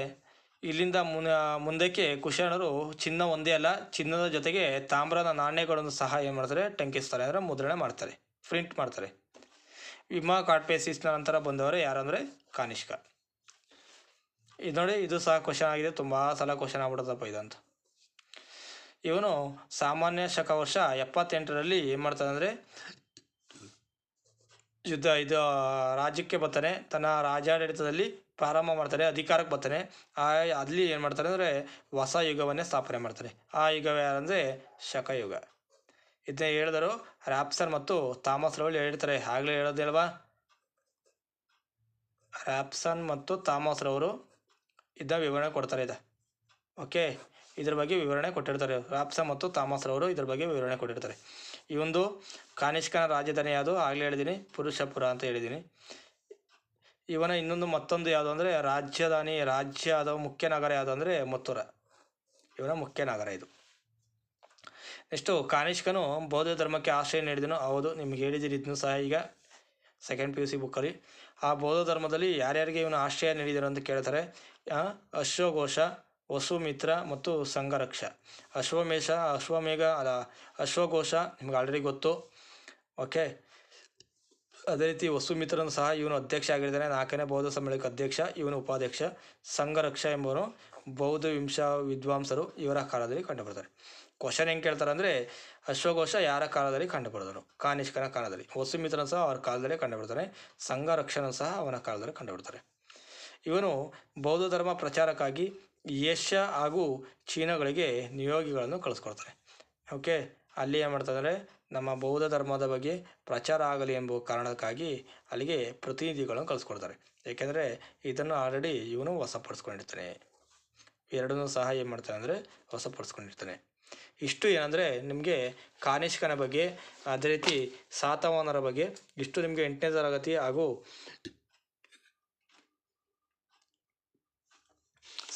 ಇಲ್ಲಿಂದ ಮುನ, ಮುಂದಕ್ಕೆ ಕುಶಾಣರು ಚಿನ್ನ ಒಂದೇ ಅಲ್ಲ, ಚಿನ್ನದ ಜೊತೆಗೆ ತಾಮ್ರದ ನಾಣ್ಯಗಳನ್ನು ಸಹ ಏನು ಮಾಡ್ತಾರೆ? ಟಂಕಿಸ್ತಾರೆ. ಅಂದರೆ ಮುದ್ರಣ ಮಾಡ್ತಾರೆ. ಪ್ರಿಂಟ್ ಮಾಡ್ತಾರೆ. ವಿಮಾ ಕಾಟ್ಪೇಸಿಸ್ನ ನಂತರ ಬಂದವರು ಯಾರಂದರೆ ಕಾನಿಷ್ಕ. ಇದು ನೋಡಿ, ಇದು ಸಹ ಕ್ವಶನ್ ಆಗಿದೆ. ತುಂಬ ಸಲ ಕ್ವಶನ್ ಆಗ್ಬಿಡುತ್ತಪ್ಪ ಇದಂತ. ಇವನು ಸಾಮಾನ್ಯ ಶಕ ವರ್ಷ ಎಪ್ಪತ್ತೆಂಟರಲ್ಲಿ ಏನು ಮಾಡ್ತಾನೆ ಅಂದರೆ, ಯುದ್ಧ, ಇದು ರಾಜ್ಯಕ್ಕೆ ಬರ್ತಾನೆ. ತನ್ನ ರಾಜ್ಯಾಡಳಿತದಲ್ಲಿ ಪ್ರಾರಂಭ ಮಾಡ್ತಾರೆ, ಅಧಿಕಾರಕ್ಕೆ ಬರ್ತಾನೆ ಆ, ಅಲ್ಲಿ ಏನು ಮಾಡ್ತಾರೆ ಅಂದರೆ ಹೊಸ ಯುಗವನ್ನೇ ಸ್ಥಾಪನೆ ಮಾಡ್ತಾರೆ. ಆ ಯುಗವೇ ಯಾರಂದರೆ ಶಕಯುಗ. ಇದನ್ನ ಹೇಳಿದರು ರ್ಯಾಪ್ಸನ್ ಮತ್ತು ಥಾಮಸ್ ರೌಲ್ ಹೇಳ್ತಾರೆ ಆಗಲೇ ಹೇಳೋದಿಲ್ವಾ ರ್ಯಾಪ್ಸನ್ ಮತ್ತು ಥಾಮಸ್ ರವರು ಇದ ವಿವರಣೆ ಕೊಡ್ತಾರೆ ಇದೆ. ಓಕೆ? ಇದ್ರ ಬಗ್ಗೆ ವಿವರಣೆ ಕೊಟ್ಟಿರ್ತಾರೆ. ರಾಪ್ಸ ಮತ್ತು ಥಾಮಸ್ ರವರು ಇದ್ರ ಬಗ್ಗೆ ವಿವರಣೆ ಕೊಟ್ಟಿರ್ತಾರೆ. ಈ ಒಂದು ಕಾನಿಷ್ಕನ ರಾಜಧಾನಿ ಯಾವುದು? ಆಗಲೇ ಹೇಳಿದ್ದೀನಿ. ಪುರುಷಪುರ ಅಂತ ಹೇಳಿದ್ದೀನಿ. ಇವನ ಇನ್ನೊಂದು ಮತ್ತೊಂದು ಯಾವುದು ಅಂದರೆ ರಾಜಧಾನಿ ರಾಜ್ಯ ಅಥವಾ ಮುಖ್ಯ ನಗರ ಯಾವುದು ಅಂದರೆ ಮತ್ತೂರ. ಇವನ ಮುಖ್ಯ ನಗರ ಇದು. ನೆಕ್ಸ್ಟು ಕಾನಿಷ್ಕನು ಬೌದ್ಧ ಧರ್ಮಕ್ಕೆ ಆಶ್ರಯ ನೀಡಿದನು. ಹೌದು, ನಿಮ್ಗೆ ಹೇಳಿದಿರಿ ಇದನ್ನು ಸಹ ಈಗ ಸೆಕೆಂಡ್ ಪಿ ಯು ಸಿ ಬುಕ್ಕಲ್ಲಿ ಆ ಬೌದ್ಧ ಧರ್ಮದಲ್ಲಿ ಯಾರ್ಯಾರಿಗೆ ಇವನು ಆಶ್ರಯ ನೀಡಿದರು ಅಂತ ಕೇಳ್ತಾರೆ. ಅಶ್ವಘೋಷ, ವಸುಮಿತ್ರ ಮತ್ತು ಸಂಘರಕ್ಷ. ಅಶ್ವಮೇಷ, ಅಶ್ವಮೇಘ, ಅಲ್ಲ, ಅಶ್ವಘೋಷ ನಿಮ್ಗೆ ಆಲ್ರೆಡಿ ಗೊತ್ತು. ಓಕೆ ಅದೇ ರೀತಿ ವಸುಮಿತ್ರನು ಸಹ ಇವನು ಅಧ್ಯಕ್ಷ ಆಗಿರ್ತಾನೆ ನಾಲ್ಕನೇ ಬೌದ್ಧ ಸಮ್ಮೇಳನಕ್ಕೆ ಅಧ್ಯಕ್ಷ, ಇವನು ಉಪಾಧ್ಯಕ್ಷ, ಸಂಘರಕ್ಷ ಎಂಬವರು ಬೌದ್ಧ ವಿಂಶ ವಿದ್ವಾಂಸರು ಇವರ ಕಾಲದಲ್ಲಿ ಕಂಡುಬರ್ತಾರೆ ಕ್ವಶನ್ ಹೆಂಗೆ ಕೇಳ್ತಾರೆ ಅಂದರೆ, ಅಶ್ವಘೋಷ ಯಾರ ಕಾಲದಲ್ಲಿ ಕಂಡುಬರ್ತಾರೆ ಕಾನಿಷ್ಕನ ಕಾಲದಲ್ಲಿ. ವಸುಮಿತ್ರನ ಸಹ ಅವರ ಕಾಲದಲ್ಲಿ ಕಂಡುಬರ್ತಾನೆ ಸಂಘರಕ್ಷಣನು ಸಹ ಅವನ ಕಾಲದಲ್ಲಿ ಕಂಡುಬರ್ತಾರೆ ಇವನು ಬೌದ್ಧ ಧರ್ಮ ಪ್ರಚಾರಕ್ಕಾಗಿ ಏಷ್ಯಾ ಹಾಗೂ ಚೀನಾಗಳಿಗೆ ನಿಯೋಗಿಗಳನ್ನು ಕಳಿಸ್ಕೊಡ್ತಾರೆ ಓಕೆ ಅಲ್ಲಿ ಏನು ಮಾಡ್ತಾರೆ ನಮ್ಮ ಬೌದ್ಧ ಧರ್ಮದ ಬಗ್ಗೆ ಪ್ರಚಾರ ಆಗಲಿ ಎಂಬ ಕಾರಣಕ್ಕಾಗಿ ಅಲ್ಲಿಗೆ ಪ್ರತಿನಿಧಿಗಳನ್ನು ಕಳಿಸ್ಕೊಡ್ತಾರೆ. ಏಕೆಂದರೆ ಇದನ್ನು ಆಲ್ರೆಡಿ ಇವನು ವಶಪಡಿಸ್ಕೊಂಡಿರ್ತಾನೆ. ಎರಡನ್ನೂ ಸಹ ಏನು ಮಾಡ್ತಾನೆ ಅಂದರೆ ವಶಪಡಿಸ್ಕೊಂಡಿರ್ತಾನೆ. ಇಷ್ಟು ಏನಂದರೆ ನಿಮಗೆ ಕಾನಿಷ್ಕನ ಬಗ್ಗೆ, ಅದೇ ರೀತಿ ಸಾತವನರ ಬಗ್ಗೆ ಇಷ್ಟು ನಿಮಗೆ ಎಂಟನೇ ತರಗತಿ ಹಾಗೂ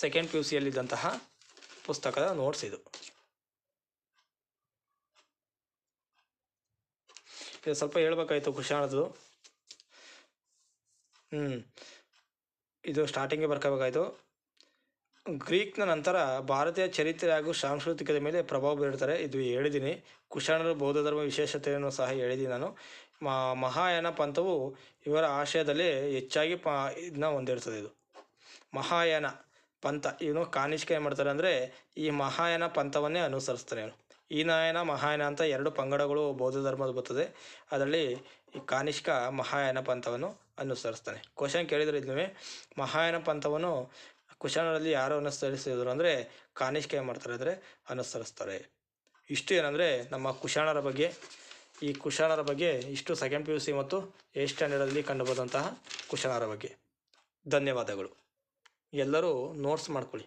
ಸೆಕೆಂಡ್ ಪಿ ಯು ಸಿಯಲ್ಲಿದ್ದಂತಹ ಪುಸ್ತಕದ ನೋಟ್ಸ್ ಇದು. ಇದು ಸ್ವಲ್ಪ ಹೇಳ್ಬೇಕಾಯ್ತು ಕುಶಾಣದ್ದು ಹ್ಞೂ ಇದು ಸ್ಟಾರ್ಟಿಂಗ್ಗೆ ಬರ್ಕೋಬೇಕಾಯ್ತು. ಗ್ರೀಕ್ನ ನಂತರ ಭಾರತೀಯ ಚರಿತ್ರೆ ಹಾಗೂ ಸಾಂಸ್ಕೃತಿಕದ ಮೇಲೆ ಪ್ರಭಾವ ಬೀರ್ತಾರೆ ಇದು ಹೇಳಿದ್ದೀನಿ ಕುಶಾಣರು ಬೌದ್ಧ ಧರ್ಮ ವಿಶೇಷತೆಯನ್ನು ಸಹ ಹೇಳಿದ್ದೀನಿ ನಾನು. ಮಹಾಯಾನ ಪಂಥವು ಇವರ ಆಶಯದಲ್ಲಿ ಹೆಚ್ಚಾಗಿ ಪ ಇದನ್ನ ಹೊಂದಿರ್ತದೆ ಇದು. ಮಹಾಯಾನ ಪಂಥ. ಇವನು ಕಾನಿಷ್ಕ ಏನು ಮಾಡ್ತಾರೆ ಅಂದರೆ ಈ ಮಹಾಯಾನ ಪಂಥವನ್ನೇ ಅನುಸರಿಸ್ತಾರೆ ಇವನು. ಈನಾಯನ ಮಹಾಯನ ಅಂತ ಎರಡು ಪಂಗಡಗಳು ಬೌದ್ಧ ಧರ್ಮದ ಬರ್ತದೆ. ಅದರಲ್ಲಿ ಈ ಕಾನಿಷ್ಕ ಮಹಾಯನ ಪಂಥವನ್ನು ಅನುಸರಿಸ್ತಾನೆ. ಕ್ವಶನ್ ಕೇಳಿದ್ರೆ ಇದನ್ನೇ ಮಹಾಯನ ಪಂಥವನ್ನು ಕುಶಾಣರಲ್ಲಿ ಯಾರು ಅನುಸರಿಸಿದ್ರು ಅಂದರೆ ಕಾನಿಷ್ಕ ಏನು ಮಾಡ್ತಾರೆ ಅಂದರೆ ಅನುಸರಿಸ್ತಾರೆ. ಇಷ್ಟು ಏನಂದರೆ ನಮ್ಮ ಕುಶಾಣರ ಬಗ್ಗೆ. ಈ ಕುಶಾಣರ ಬಗ್ಗೆ ಇಷ್ಟು ಸೆಕೆಂಡ್ ಪಿ ಯು ಸಿ ಮತ್ತು ಏಟ್ ಸ್ಟ್ಯಾಂಡರ್ಡಲ್ಲಿ ಕಂಡುಬಂದಂತಹ ಕುಶಾಣರ ಬಗ್ಗೆ. ಧನ್ಯವಾದಗಳು. ಎಲ್ಲರೂ ನೋಟ್ಸ್ ಮಾಡ್ಕೊಳ್ಳಿ.